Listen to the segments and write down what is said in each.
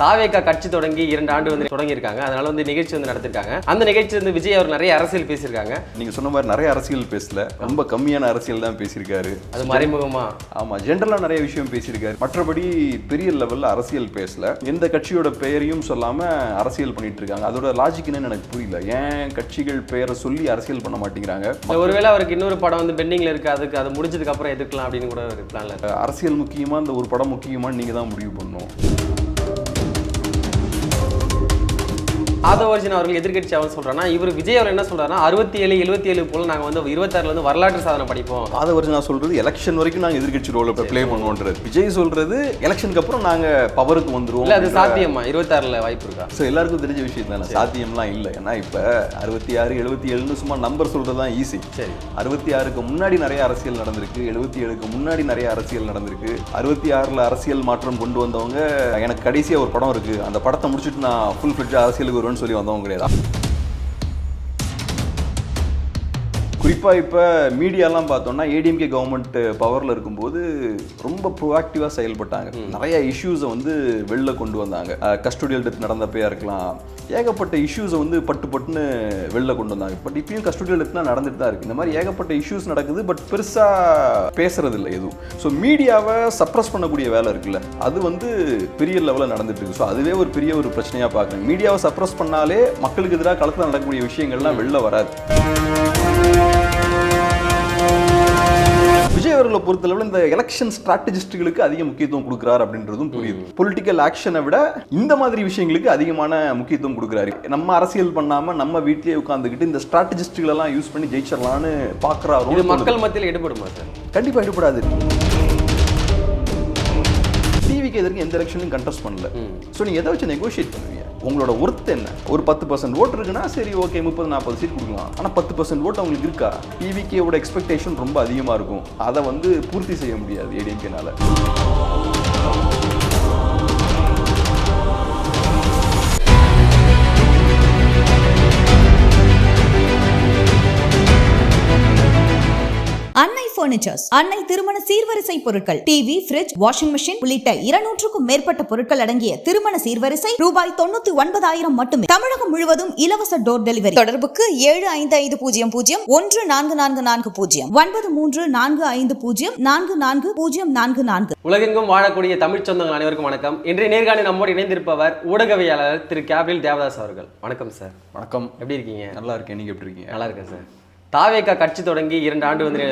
தாவேக்கா கட்சி தொடங்கி இரண்டு ஆண்டு வந்து தொடங்கியிருக்காங்க. அதனால வந்து நிகழ்ச்சி வந்து நடத்திருக்காங்க. அந்த நிகழ்ச்சி வந்து விஜய் அவர் நிறைய அரசியல் பேசியிருக்காங்க. நீங்க சொன்ன மாதிரி நிறைய அரசியல் பேசல. ரொம்ப கம்மியான அரசியல் தான் பேசியிருக்காரு. அது மறைமுகமா? ஆமா ஜென்ரலா நிறைய விஷயம் பேசியிருக்காரு. மற்றபடி பெரிய லெவல்ல அரசியல் பேசல. எந்த கட்சியோட பெயரையும் சொல்லாம அரசியல் பண்ணிட்டு இருக்காங்க. அதோட லாஜிக் என்னன்னு எனக்கு புரியல. ஏன் கட்சிகள் பெயரை சொல்லி அரசியல் பண்ண மாட்டேங்கிறாங்க? ஒருவேளை அவருக்கு இன்னொரு படம் வந்து பெண்டிங்ல இருக்கு. அதுக்கு அது முடிஞ்சதுக்கு அப்புறம் எதிர்க்கலாம் அப்படின்னு கூட பிளான்ல அரசியல் முக்கியமா இந்த ஒரு படம் முக்கியமான்னு நீங்க தான் முடிவு பண்ணணும். ஆதவர்ஜன் அவர்கள் எதிர்க்கட்சி அவர் சொல்றாருன்னா இவர் விஜய் அவர் என்ன சொல்றாருன்னா அறுபத்தி ஏழு எழுபத்தி ஏழு போல நாங்க வந்து இருபத்தாறுல இருந்து வரலாற்று சாதனை படிப்போம். வரைக்கும் நான் சொல்றது எலெக்ஷன் வரைக்கும் நாங்க எதிர்க்கட்சி ரோல ப்ளே பண்ணுவோன்றது. விஜய் சொல்றது எலெக்ஷனுக்கு அப்புறம் நாங்க பவருக்கு வந்துருவோம் இல்ல அது சாத்தியமா? இருபத்தாறுல வாய்ப்பு இருக்கா? ஸோ எல்லாருக்கும் தெரிஞ்ச விஷயம் தானே. சாத்தியம்லாம் இல்லை. ஏன்னா இப்போ அறுபத்தி ஆறு எழுபத்தி ஏழுன்னு சும்மா நம்பர் சொல்கிறது தான் ஈஸி சரி. அறுபத்தி ஆறுக்கு முன்னாடி நிறைய அரசியல் நடந்திருக்கு. எழுபத்தி ஏழுக்கு முன்னாடி நிறைய அரசியல் நடந்திருக்கு. அறுபத்தி ஆறில் அரசியல் மாற்றம் கொண்டு வந்தவங்க எனக்கு கடைசியாக ஒரு படம் இருக்குது அந்த படத்தை முடிச்சுட்டு நான் ஃபுல் ஃபிளட்ஜாக அரசியலுக்கு வருவேன்னு சொல்லி வந்தவங்க கிடையாது? குறிப்பாக இப்போ மீடியாலாம் பார்த்தோம்னா ஏடிஎம்கே கவர்மெண்ட் பவரில் இருக்கும்போது ரொம்ப ப்ரோஆக்டிவாக செயல்பட்டாங்க. நிறைய இஷ்யூஸை வந்து வெளில கொண்டு வந்தாங்க. கஸ்டோடியல் டெத் நடந்தப்பையாக இருக்கலாம். ஏகப்பட்ட இஷ்யூஸை வந்து பட்டு பட்டுன்னு வெளில கொண்டு வந்தாங்க. பட் இப்பயும் கஸ்டோடியல் டெத்லாம் நடந்துட்டு தான் இருக்குது இந்த மாதிரி ஏகப்பட்ட இஷ்யூஸ் நடக்குது பட் பெருசாக பேசுறது இல்லை எதுவும். ஸோ மீடியாவை சப்ரஸ் பண்ணக்கூடிய வேலை இருக்குல்ல. அது வந்து பெரிய லெவலில் நடந்துட்டு இருக்கு. ஸோ அதுவே ஒரு பெரிய ஒரு பிரச்சனையாக பார்க்குறேன். மீடியாவை சப்ரஸ் பண்ணாலே மக்களுக்கு எதிராக களத்தில் நடக்கக்கூடிய விஷயங்கள்லாம் வெளில வராது. விஜய் அவர்களை பொறுத்தளவில் இந்த எலெக்ஷன் ஸ்ட்ராட்டஜிஸ்டுகளுக்கு அதிக முக்கியத்துவம் கொடுக்குறாரு அப்படின்றதும் புரியுது. பொலிட்டிக்கல் ஆக்ஷனை விட இந்த மாதிரி விஷயங்களுக்கு அதிகமான முக்கியத்துவம் கொடுக்குறாரு. நம்ம அரசியல் பண்ணாம நம்ம வீட்டிலேயே உட்காந்துக்கிட்டு இந்த ஸ்ட்ராட்டஜிஸ்டுகள் எல்லாம் யூஸ் பண்ணி ஜெயிச்சிடலாம்னு இது பாக்குறாரு மக்கள் மத்தியில் எடுபடுமா சார்? கண்டிப்பா எடுபடாது டிவிக்கு எதிர்க்கு எந்த எலெக்ஷனும் கண்டெஸ்ட் பண்ணல. ஸோ நீங்க எதை வச்சு நெகோஷியேட் பண்ணுவீங்க? உங்களோட ஒர்த் என்ன? ஒரு பத்து பர்சன்ட் ஓட்டு இருக்குன்னா சரி ஓகே முப்பது நாற்பது சீட் கொடுக்கலாம். ஆனால் பத்து பர்சன்ட் ஓட்டு அவங்களுக்கு இருக்கா? டிவிகேவோட எக்ஸ்பெக்டேஷன் ரொம்ப அதிகமாக இருக்கும். அதை வந்து பூர்த்தி செய்ய முடியாது ஏடிஎம்கேனால அன்னை பர்னிச்சர்ஸ் அன்னை திருமண சீர்வரிசை பொருட்கள் டிவி ஃபிரிட்ஜ் வாஷிங் மெஷின் உள்ளிட்ட இருநூற்றுக்கும் மேற்பட்ட பொருட்கள் அடங்கிய திருமண சீர்வரிசை ரூபாய் தொண்ணூத்தி ஒன்பதாயிரம் மட்டுமே. தமிழகம் முழுவதும் இலவச டோர் டெலிவரி தொடர்புக்கு ஏழு ஐந்து ஐந்து பூஜ்ஜியம் பூஜ்ஜியம் ஒன்று நான்கு நான்கு நான்கு பூஜ்ஜியம் ஒன்பது மூன்று நான்கு ஐந்து பூஜ்ஜியம் நான்கு நான்கு பூஜ்ஜியம் நான்கு நான்கு. உலகெங்கும் வாழக்கூடிய தமிழ் சொந்தங்கள் அனைவருக்கும் வணக்கம். இன்றைய நேர்காணல் நம்மோடு இணைந்திருப்பவர் ஊடகவியலாளர் திரு கேபில் தேவதாஸ் அவர்கள். வணக்கம் சார். வணக்கம். எப்படி இருக்கீங்க? நல்லா இருக்கேன். நீங்கள் எப்படி இருக்கீங்க? நல்லா இருக்கேன் சார். தாவேக்கா கட்சி தொடங்கி இரண்டு ஆண்டு வந்து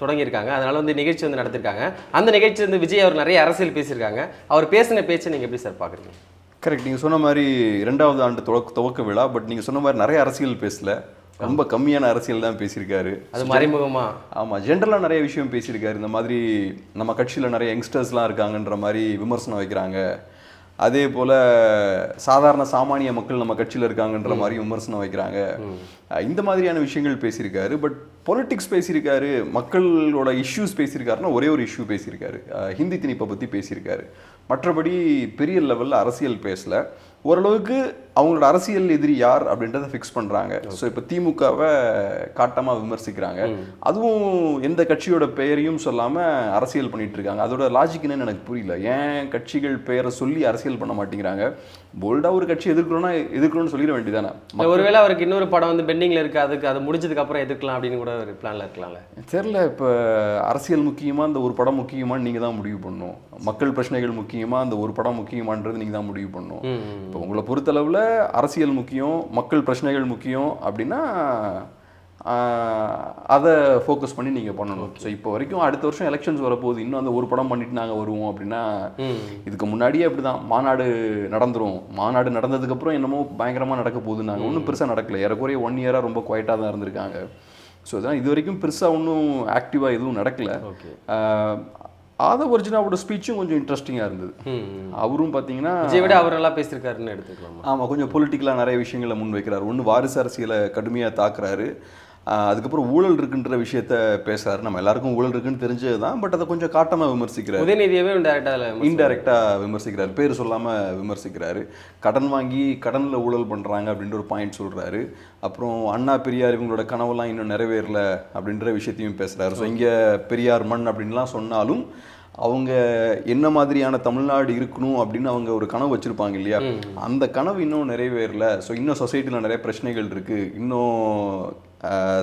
தொடங்கியிருக்காங்க. அதனால வந்து நிகழ்ச்சி வந்து நடத்திருக்காங்க. அந்த நிகழ்ச்சி வந்து விஜய் அவர் நிறைய அரசியல் பேசியிருக்காங்க. அவர் பேசின பேச்சை நீங்கள் எப்படி சார் பார்க்குறீங்க? கரெக்ட் நீங்கள் சொன்ன மாதிரி ரெண்டாவது ஆண்டு துவக்க துவக்க விழா பட் நீங்கள் சொன்ன மாதிரி நிறைய அரசியல் பேசல. ரொம்ப கம்மியான அரசியல் தான் பேசியிருக்காரு. அது மறைமுகமா? ஆமாம் ஜென்ரலாக நிறைய விஷயம் பேசியிருக்காரு. இந்த மாதிரி நம்ம கட்சியில் நிறைய யங்ஸ்டர்ஸ்லாம் இருக்காங்கன்ற மாதிரி விமர்சனம் வைக்கிறாங்க. அதே போல் சாதாரண சாமானிய மக்கள் நம்ம கட்சியில் இருக்காங்கன்ற மாதிரி விமர்சனம் வைக்கிறாங்க. இந்த மாதிரியான விஷயங்கள் பேசியிருக்காரு. பட் பொலிட்டிக்ஸ் பேசியிருக்காரு மக்களோட இஷ்யூஸ் பேசியிருக்காருன்னா ஒரே ஒரு இஷ்யூ பேசியிருக்காரு. ஹிந்தி திணிப்பை பற்றி பேசியிருக்காரு. மற்றபடி பெரிய லெவலில் அரசியல் பேசல. ஓரளவுக்கு அவங்களோட அரசியல் எதிரி யார் அப்படின்றத ஃபிக்ஸ் பண்ணுறாங்க ஸோ இப்போ திமுகவை காட்டமாக விமர்சிக்கிறாங்க. அதுவும் எந்த கட்சியோட பெயரையும் சொல்லாமல் அரசியல் பண்ணிட்டு இருக்காங்க. அதோட லாஜிக் என்னன்னு எனக்கு புரியல. ஏன் கட்சிகள் பெயரை சொல்லி அரசியல் பண்ண மாட்டேங்கிறாங்க? போல்டாக ஒரு கட்சி எதிர்க்கிறோன்னா எதிர்க்கிறோன்னு சொல்லிட வேண்டியதானே ஒருவேளை அவருக்கு இன்னொரு படம் வந்து பெண்டிங்ல இருக்கு. அதுக்கு அது முடிஞ்சதுக்கு அப்புறம் எதிர்க்கலாம் அப்படின்னு கூட ஒரு பிளான்ல இருக்கலாம்ல. தெரில இப்போ அரசியல் முக்கியமா இந்த ஒரு படம் முக்கியமான்னு நீங்கள் தான் முடிவு பண்ணணும். மக்கள் பிரச்சனைகள் முக்கியமா இந்த ஒரு படம் முக்கியமான்றது நீங்கள் தான் முடிவு பண்ணணும். இப்போ உங்களை பொறுத்தளவில் அரசியல் முக்கியம் மக்கள் பிரச்சனைகள் முக்கியம் அப்படின்னா அதை ஃபோக்கஸ் பண்ணி நீங்கள் பண்ணணும். ஸோ இப்போ வரைக்கும் அடுத்த வருஷம் எலெக்ஷன்ஸ் வரப்போகுது. இன்னும் அந்த ஒரு படம் பண்ணிட்டு நாங்கள் வருவோம் அப்படின்னா இதுக்கு முன்னாடியே அப்படிதான். மாநாடு நடந்துரும். மாநாடு நடந்ததுக்கப்புறம் என்னமோ பயங்கரமாக நடக்க போகுது. நாங்கள் ஒன்றும் பெருசாக நடக்கல. ஏறக்குறைய ஒன் இயராக ரொம்ப குவைட்டாக தான் இருந்திருக்காங்க. ஸோ அதான் இது வரைக்கும் பெருசாக ஒன்றும் ஆக்டிவாக எதுவும் நடக்கல. ஆதவ் அர்ஜுனாவோட ஸ்பீச்சும் கொஞ்சம் இன்ட்ரெஸ்டிங்காக இருந்தது. அவரும் பார்த்தீங்கன்னா விஜய் விட அவர் நல்லா பேசியிருக்காருன்னு எடுத்துக்கலாமா? ஆமாம் கொஞ்சம் பொலிட்டிக்கலாக நிறைய விஷயங்களை முன் வைக்கிறார் ஒன்று வாரிசு அரசியலை கடுமையாக தாக்குறாரு. அதுக்கப்புறம் ஊழல் இருக்குன்ற விஷயத்த பேசுறாரு. நம்ம எல்லாருக்கும் ஊழல் இருக்குன்னு தெரிஞ்சது தான் பட் அதை கொஞ்சம் காட்டமாக விமர்சிக்கிறார். உதயநிதியவே டேரக்டா இன்டைரக்டாக விமர்சிக்கிறார். பேர் சொல்லாமல் விமர்சிக்கிறாரு. கடன் வாங்கி கடனில் ஊழல் பண்ணுறாங்க அப்படின்ற ஒரு பாயிண்ட் சொல்கிறாரு அப்புறம் அண்ணா பெரியார் இவங்களோட கனவெல்லாம் இன்னும் நிறைவேறல அப்படின்ற விஷயத்தையும் பேசுகிறாரு ஸோ இங்கே பெரியார் மண் அப்படின்லாம் சொன்னாலும் அவங்க என்ன மாதிரியான தமிழ்நாடு இருக்கணும் அப்படின்னு அவங்க ஒரு கனவு வச்சிருப்பாங்க இல்லையா? அந்த கனவு இன்னும் நிறைவேறல. ஸோ இன்னும் சொசைட்டியில் நிறைய பிரச்சனைகள் இருக்கு. இன்னும்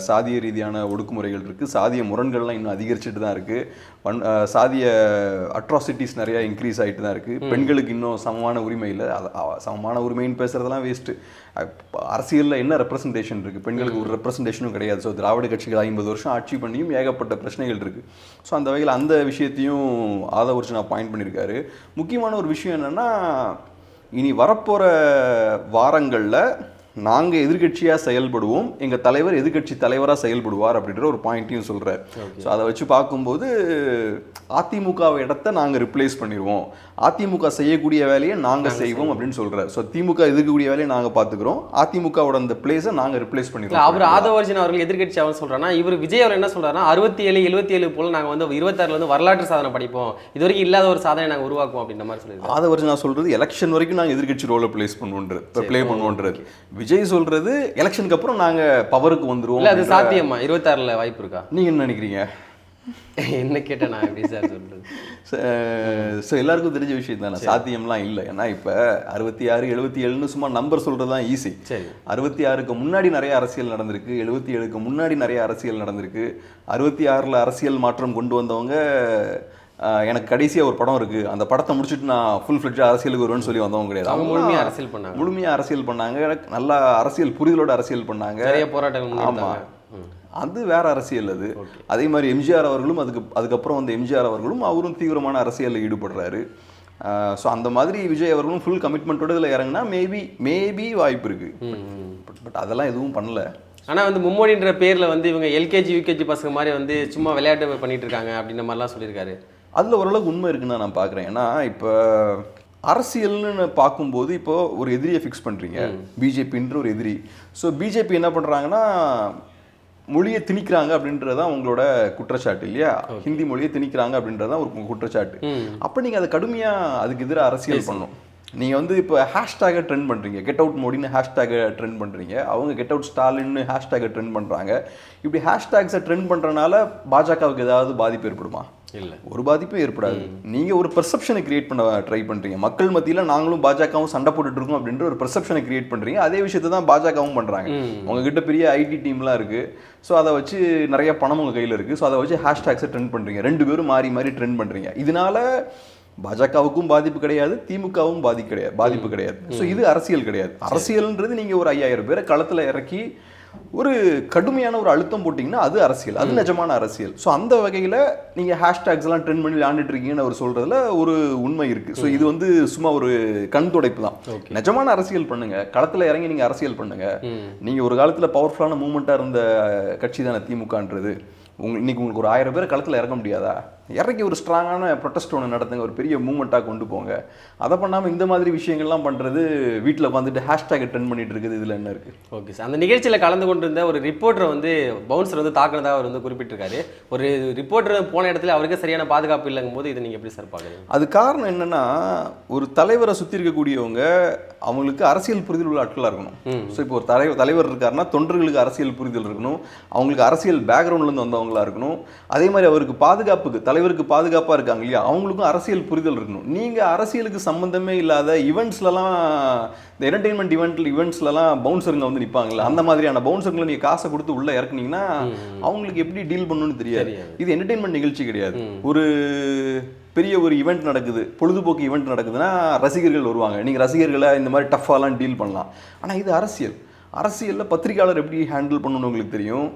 சாதிய ரீதியான ஒடுக்குமுறைகள் இருக்கு. சாதிய முரண்கள்லாம் இன்னும் அதிகரிச்சுட்டு தான் இருக்கு. வன் ஆஹ், சாதிய அட்ராசிட்டிஸ் நிறைய இன்க்ரீஸ் ஆகிட்டு தான் இருக்கு. பெண்களுக்கு இன்னும் சமமான உரிமை இல்லை. சமமான உரிமைன்னு பேசுறதெல்லாம் வேஸ்ட்டு அரசியலில் என்ன ரெப்ரசன்டேஷன் இருக்கு? பெண்களுக்கு ஒரு ரெப்ரசன்டேஷனும் கிடையாது. ஸோ திராவிட கட்சிகள் ஐம்பது வருஷம் ஆட்சி பண்ணியும் ஏகப்பட்ட பிரச்சனைகள் இருக்கு. ஸோ அந்த வகையில் அந்த விஷயத்தையும் ஆதவர்ச்சி நான் பாயிண்ட் பண்ணியிருக்காரு முக்கியமான ஒரு விஷயம் என்னன்னா இனி வரப்போற வாரங்களில் நாங்கள் எதிர்க்கட்சியாக செயல்படுவோம் எங்கள் தலைவர் எதிர்க்கட்சி தலைவராக செயல்படுவார் அப்படின்ற ஒரு பாயிண்ட்டையும் சொல்கிறார் ஸோ அதை வச்சு பார்க்கும்போது அதிமுக இடத்த நாங்கள் ரிப்ளேஸ் பண்ணிடுவோம் அதிமுக செய்யக்கூடிய வேலையை நாங்கள் செய்வோம் அப்படின்னு சொல்கிறார் ஸோ திமுக எதிர்க்கக்கூடிய வேலையை நாங்கள் பார்த்துக்கிறோம். அதிமுகவோட அந்த பிளேஸை நாங்கள் ரிப்ளேஸ் பண்ணிடுவோம் அவர் ஆதவர்ஜன் அவர்கள் எதிர்க்கட்சி அவர் சொல்றாருன்னா இவர் விஜய் அவர் என்ன சொல்றாருன்னா அறுபத்தி ஏழு எழுபத்தி ஏழு போல நாங்க வந்து இருபத்தாறுல வந்து வரலாற்று சாதனை படிப்போம். இது வரைக்கும் இல்லாத ஒரு சாதனை நாங்க உருவாக்குவோம் அப்படின்ற மாதிரி அதை வச்சு நான் சொல்றது எலெக்ஷன் வரைக்கும் நாங்கள் எதிர்க்கட்சி ரோலை ப்ளேஸ் பண்ணுவோன்றது ப்ளே பண்ணுவோன்றது விஜய் சொல்றது எலெக்ஷனுக்கு அப்புறம் நாங்கள் பவருக்கு வந்துருவோம் இல்ல அது சாத்தியமா? இருபத்தாறுல வாய்ப்பு இருக்கா? நீங்க என்ன நினைக்கிறீங்க? என்ன கேட்டேன் நான் எப்படி சார் சொல்றது? ஸோ எல்லாருக்கும் தெரிஞ்ச விஷயம் தானே? சாத்தியம்லாம் இல்லை. ஏன்னா இப்போ அறுபத்தி ஆறு எழுபத்தி ஏழுன்னு சும்மா நம்பர் சொல்கிறது தான் ஈஸி சரி. அறுபத்தி ஆறுக்கு முன்னாடி நிறைய அரசியல் நடந்திருக்கு. எழுபத்தி ஏழுக்கு முன்னாடி நிறைய அரசியல் நடந்திருக்கு. அறுபத்தி ஆறில் அரசியல் மாற்றம் கொண்டு வந்தவங்க எனக்கு கடைசியாக ஒரு படம் இருக்குது அந்த படத்தை முடிச்சுட்டு நான் ஃபுல் ஃப்ளெட்ஜாக அரசியலுக்கு வருவேன்னு சொல்லி வந்தவங்க கிடையாது. அவங்க அவங்கலாம் முழுமையா அரசியல் பண்ணாங்க. முழுமையாக அரசியல் பண்ணாங்க. நல்லா அரசியல் புரிதலோட அரசியல் பண்ணாங்க. நிறைய போராட்டங்கள் ஆமா. முன்னெடுத்தாங்க. ம். அது வேற அரசியல் அது. அதே மாதிரி எம்ஜிஆர் அவர்களும் அதுக்கு அதுக்கப்புறம் வந்து எம்ஜிஆர் அவர்களும் அவரும் தீவிரமான அரசியலில் ஈடுபடுறாரு. ஸோ அந்த மாதிரி விஜய் அவர்களும் ஃபுல் கமிட்மெண்ட்டோட இதில் இறங்கினா மேபி மேபி வாய்ப்பு இருக்கு. ம், ம். பட் அதெல்லாம் எதுவும் பண்ணல. ஆனா வந்து மும்மொழின்ற பேர்ல வந்து இவங்க எல்கேஜி யூகேஜி பசங்க மாதிரி வந்து சும்மா விளையாட்டு பண்ணிட்டு இருக்காங்க அப்படின்ற மாதிரிலாம் சொல்லியிருக்காரு. அதில் ஓரளவுக்கு உண்மை இருக்குன்னு நான் பார்க்குறேன். ஏன்னா இப்போ அரசியல்னு பார்க்கும்போது இப்போ ஒரு எதிரியை ஃபிக்ஸ் பண்ணுறீங்க பிஜேபின்ற ஒரு எதிரி. ஸோ பிஜேபி என்ன பண்ணுறாங்கன்னா மொழியை திணிக்கிறாங்க அப்படின்றதான் உங்களோட குற்றச்சாட்டு இல்லையா? ஹிந்தி மொழியை திணிக்கிறாங்க அப்படின்றதான் ஒரு குற்றச்சாட்டு. அப்போ நீங்கள் அதை கடுமையாக அதுக்கு எதிராக அரசியல் பண்ணணும். நீங்கள் வந்து இப்போ ஹேஷ்டேகை ட்ரெண்ட் பண்ணுறீங்க கெட் அவுட் மோடின்னு ஹேஷ்டேகை ட்ரெண்ட் பண்ணுறீங்க அவங்க கெட் அவுட் ஸ்டாலின்னு ஹேஷ்டேகை ட்ரெண்ட் பண்ணுறாங்க இப்படி ஹேஷ்டேக்ஸை ட்ரெண்ட் பண்ணுறனால பாஜகவுக்கு ஏதாவது பாதிப்பு ஏற்படுமா? இல்ல. ஒரு பாதிப்பும் ஏற்படாது. நீங்க ஒரு பெர்செப்ஷனை கிரியேட் பண்ண ட்ரை பண்றீங்க. மக்கள் மத்தியில நாங்களும் பாஜகவும் சண்டை போட்டுட்டு இருக்கோம் அப்படின்ற ஒரு பெர்செப்ஷனை கிரியேட் பண்றீங்க. அதே விஷயத்தை தான் பாஜகவும் பண்றாங்க. உங்ககிட்ட பெரிய ஐடி டீம்லாம் இருக்கு. ஸோ அதை வச்சு நிறைய பணம் உங்க கையில இருக்கு. ஸோ அதை வச்சு ஹேஷ்டேக்ஸை ட்ரெண்ட் பண்றீங்க. ரெண்டு பேரும் மாறி மாறி ட்ரெண்ட் பண்றீங்க. இதனால பாஜகவுக்கும் பாதிப்பு கிடையாது திமுகவும் பாதி கிடையாது பாதிப்பு கிடையாது. ஸோ இது அரசியல் கிடையாது. அரசியல்ன்றது நீங்க ஒரு ஐயாயிரம் பேரை களத்துல இறக்கி ஒரு கடுமையான ஒரு அழுத்தம் போட்டிங்கன்னா அது அரசியல் அது நிஜமான அரசியல். ஸோ அந்த வகையில் நீங்கள் ஹேஷ்டேக்ஸ் எல்லாம் ட்ரெண்ட் பண்ணி விளையாண்டுட்டு இருக்கீங்கன்னு அவர் சொல்றதுல ஒரு உண்மை இருக்கு. ஸோ இது வந்து சும்மா ஒரு கண் துடைப்பு தான். நிஜமான அரசியல் பண்ணுங்க. களத்தில் இறங்கி நீங்கள் அரசியல் பண்ணுங்க. நீங்கள் ஒரு காலத்தில் பவர்ஃபுல்லான மூமெண்ட்டாக இருந்த கட்சி தானே திமுகன்றது. உங்க இன்னைக்கு உங்களுக்கு ஒரு ஆயிரம் பேர் களத்தில் இறங்க முடியாதா? இறக்கி ஒரு ஸ்ட்ராங்கான ப்ரொட்டஸ்ட் ஒன்று நடத்துங்க ஒரு பெரிய மூமெண்ட்டாக கொண்டு போங்க. அதை பண்ணாமல் இந்த மாதிரி விஷயங்கள்லாம் பண்ணுறது வீட்டில் உட்காந்துட்டு ஹேஷ்டேக் ட்ரெண்ட் பண்ணிட்டு இருக்குது. இதில் என்ன இருக்குது ஓகே சார் அந்த நிகழ்ச்சியில் கலந்து கொண்டிருந்த ஒரு ரிப்போர்ட்டரை வந்து பவுன்சர் வந்து தாக்குனதாக அவர் வந்து குறிப்பிட்டிருக்காரு. ஒரு ரிப்போர்ட்டர் போன இடத்துல அவருக்கு சரியான பாதுகாப்பு இல்லைங்கும் போது இதை நீங்கள் எப்படி சார் பார்க்குறீங்க? அது காரணம் என்னன்னா ஒரு தலைவரை சுற்றி இருக்கக்கூடியவங்க அவங்களுக்கு அரசியல் புரிதல் உள்ள ஆட்களாக இருக்கணும். ஸோ இப்போ ஒரு தலைவர் தலைவர் இருக்காருன்னா தொண்டர்களுக்கு அரசியல் புரிதல் இருக்கணும். அவங்களுக்கு அரசியல் பேக்ரவுண்ட்லேருந்து வந்தவங்களா இருக்கணும். அதே மாதிரி அவருக்கு பாதுகாப்புக்கு தலைவருக்கு பாதுகாப்பாக இருக்காங்க இல்லையா? அவங்களுக்கும் அரசியல் புரிதல் இருக்கணும். நீங்கள் அரசியலுக்கு சம்மந்தமே இல்லாத ஈவெண்ட்ஸ்லலாம் இந்த என்டர்டெயின்மெண்ட் ஈவெண்ட் ஈவெண்ட்ஸ்லலாம் பவுன்சருங்க வந்து நிற்பாங்கல்ல அந்த மாதிரியான பவுன்சருங்களை நீங்கள் காசை கொடுத்து உள்ளே இறக்குனீங்கன்னா அவங்களுக்கு எப்படி டீல் பண்ணணும்னு தெரியாது. இது என்டர்டெயின்மெண்ட் நிகழ்ச்சி கிடையாது. ஒரு பெரிய ஒரு ஈவெண்ட் நடக்குது பொழுதுபோக்கு ஈவெண்ட் நடக்குதுன்னா ரசிகர்கள் வருவாங்க. நீங்கள் ரசிகர்களை இந்த மாதிரி டஃப்பாலாம் டீல் பண்ணலாம். ஆனால் இது அரசியல். அரசியலில் பத்திரிக்கையாளர் எப்படி ஹேண்டில் பண்ணணும்னு உங்களுக்கு தெரியும்?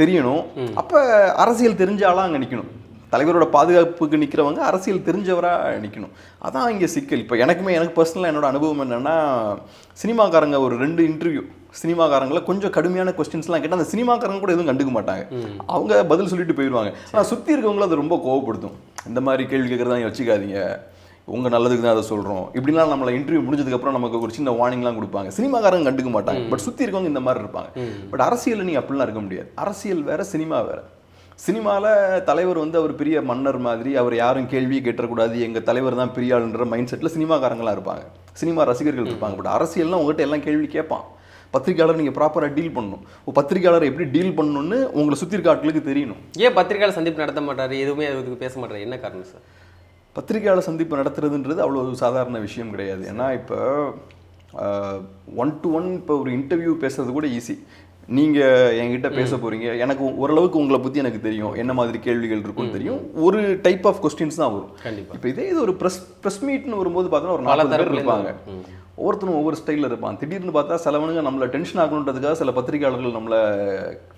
தெரியணும். அப்போ அரசியல் தெரிஞ்ச ஆளாக அங்கே நிற்கணும் தலைவரோட பாதுகாப்புக்கு நிற்கிறவங்க அரசியல் தெரிஞ்சவராக நிற்கணும் அதான் இங்கே சிக்கல். இப்போ எனக்குமே எனக்கு பர்சனலாக என்னோட அனுபவம் என்னென்னா சினிமாக்காரங்க ஒரு ரெண்டு இன்டர்வியூ சினிமாக்காரங்கள கொஞ்சம் கடுமையான கொஸ்டின்ஸ்லாம் கேட்டால் அந்த சினிமாக்காரங்க கூட எதுவும் கண்டுக்க மாட்டாங்க. அவங்க பதில் சொல்லிட்டு போயிடுவாங்க ஆனால் சுற்றி இருக்கவங்களும் அது ரொம்ப கோவப்படுத்தும். இந்த மாதிரி கேள்வி கேட்குறதா நீங்க வச்சுக்காதீங்க. உங்க நல்லதுக்கு தான் அதை சொல்றோம். இப்படிலாம் நம்மளை இன்டர்வியூ முடிஞ்சதுக்கப்புறம் நமக்கு ஒரு சின்ன வார்னிங்லாம் கொடுப்பாங்க. சினிமாக்காரங்க கண்டுக்க மாட்டாங்க. பட் சுற்றி இருக்கவங்க இந்த மாதிரி இருப்பாங்க. பட் அரசியலில் நீ அப்படிலாம் இருக்க முடியாது. அரசியல் வேற சினிமா வேற. சினிமாவில் தலைவர் வந்து அவர் பெரிய மன்னர் மாதிரி அவர் யாரும் கேள்வியே கேட்டக்கூடாது எங்கள் தலைவர் தான் பெரிய ஆளுன்ற மைண்ட் செட்டில் சினிமாக்காரங்களாம் இருப்பாங்க. சினிமா ரசிகர்கள் இருப்பாங்க. பட் அரசியல்னா உங்ககிட்ட எல்லாம் கேள்வி கேட்பான். பத்திரிக்கையாளர் நீங்கள் ப்ராப்பராக டீல் பண்ணணும். பத்திரிக்கையாளர் எப்படி டீல் பண்ணணும்னு உங்களை சுற்றி இருக்க ஆட்களுக்கு தெரியணும். ஏன் பத்திரிகையாளர் சந்திப்பு நடத்த மாட்டாரு? எதுவுமே அதுக்கு பேச மாட்டாரு. என்ன காரணம் சார்? பத்திரிகையாளர் சந்திப்பு நடத்துறதுன்றது அவ்வளோ சாதாரண விஷயம் கிடையாது. ஏன்னா இப்போ ஒன் டு ஒன் இப்போ ஒரு இன்டர்வியூ பேசுறது கூட ஈஸி நீங்கள் என்கிட்ட பேச போறீங்க. எனக்கு ஓரளவுக்கு உங்களை பற்றி எனக்கு தெரியும். என்ன மாதிரி கேள்விகள் இருக்கும்னு தெரியும். ஒரு டைப் ஆஃப் கொஸ்டின்ஸ் தான் வரும். இப்போ இதே இது ஒரு ப்ரெஸ் ப்ரெஸ் மீட்னு வரும்போது பார்த்தோன்னா ஒரு நாலு பேர் இருப்பாங்க. ஒவ்வொருத்தரும் ஒவ்வொரு ஸ்டைலில் இருப்பான். திடீர்னு பார்த்தா சிலவனுங்க நம்மளை டென்ஷன் ஆகணுன்றதுக்காக சில பத்திரிகையாளர்கள் நம்மளை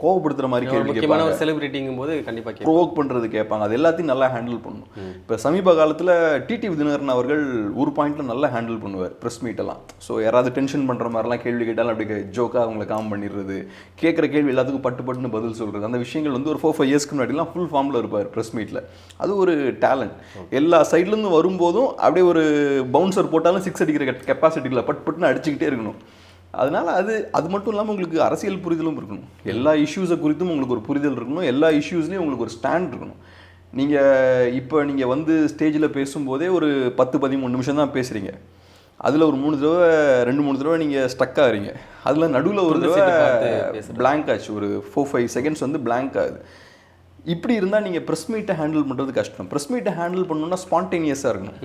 கோவப்படுத்துற மாதிரி கேள்வி கேட்பாங்க. செலிபிரிட்டிங்கும் போது கண்டிப்பா கேட்கும் ப்ரோவோக் பண்ணுறது கேட்பாங்க. அது எல்லாத்தையும் நல்லா ஹேண்டில் பண்ணணும் இப்போ சமீப காலத்தில் டிடி விதினகரன் அவர்கள் ஒரு பாயிண்ட்ல நல்லா ஹேண்டில் பண்ணுவார் ப்ரெஸ் மீட்டெல்லாம் ஸோ யாராவது டென்ஷன் பண்ணுற மாதிரிலாம் கேள்வி கேட்டாலும் அப்படி ஜோக்காக அவங்கள காம் பண்ணிடுறது கேட்குற கேள்வி எல்லாத்துக்கும் பட்டு பட்டுன்னு பதில் சொல்கிறது அந்த விஷயங்கள் வந்து ஒரு ஃபோர் ஃபைவ் இயர்ஸ்க்கு முன்னாடிலாம் ஃபுல் ஃபார்மில் இருப்பார் ப்ரெஸ் மீட்டில் அது ஒரு டேலண்ட் எல்லா சைட்லேருந்து வரும்போதும் அப்படியே ஒரு பவுன்சர் போட்டாலும் சிக்ஸ் அடிக்கிற பட் பட்டுன்னு அடிச்சுக்கிட்டே இருக்கணும். அதனால அது அது மட்டும் இல்லாமல் உங்களுக்கு அரசியல் புரிதலும் இருக்கணும். எல்லா இஷ்யூஸை குறித்தும் உங்களுக்கு ஒரு புரிதல் இருக்கணும். எல்லா இஷ்யூஸ்லையும் உங்களுக்கு ஒரு ஸ்டாண்ட் இருக்கணும். நீங்கள் இப்போ நீங்கள் வந்து ஸ்டேஜில் பேசும்போதே ஒரு பத்து பதிமூணு நிமிஷம் தான் பேசுகிறீங்க அதில் ஒரு மூணு தடவை ரெண்டு மூணு தடவை நீங்கள் ஸ்டக் ஆகிறீங்க. அதில் நடுவில் ஒரு தடவை blank ஆச்சு. ஒரு ஃபோர் ஃபைவ் செகண்ட்ஸ் வந்து blank ஆகுது. இப்படி இருந்தால் நீங்கள் ப்ரெஸ் மீட்டை ஹேண்டில் பண்ணுறது கஷ்டம். ப்ரெஸ் மீட்டை ஹேண்டில் பண்ணணும்னா ஸ்பான்டேனியஸாக இருக்கணும்.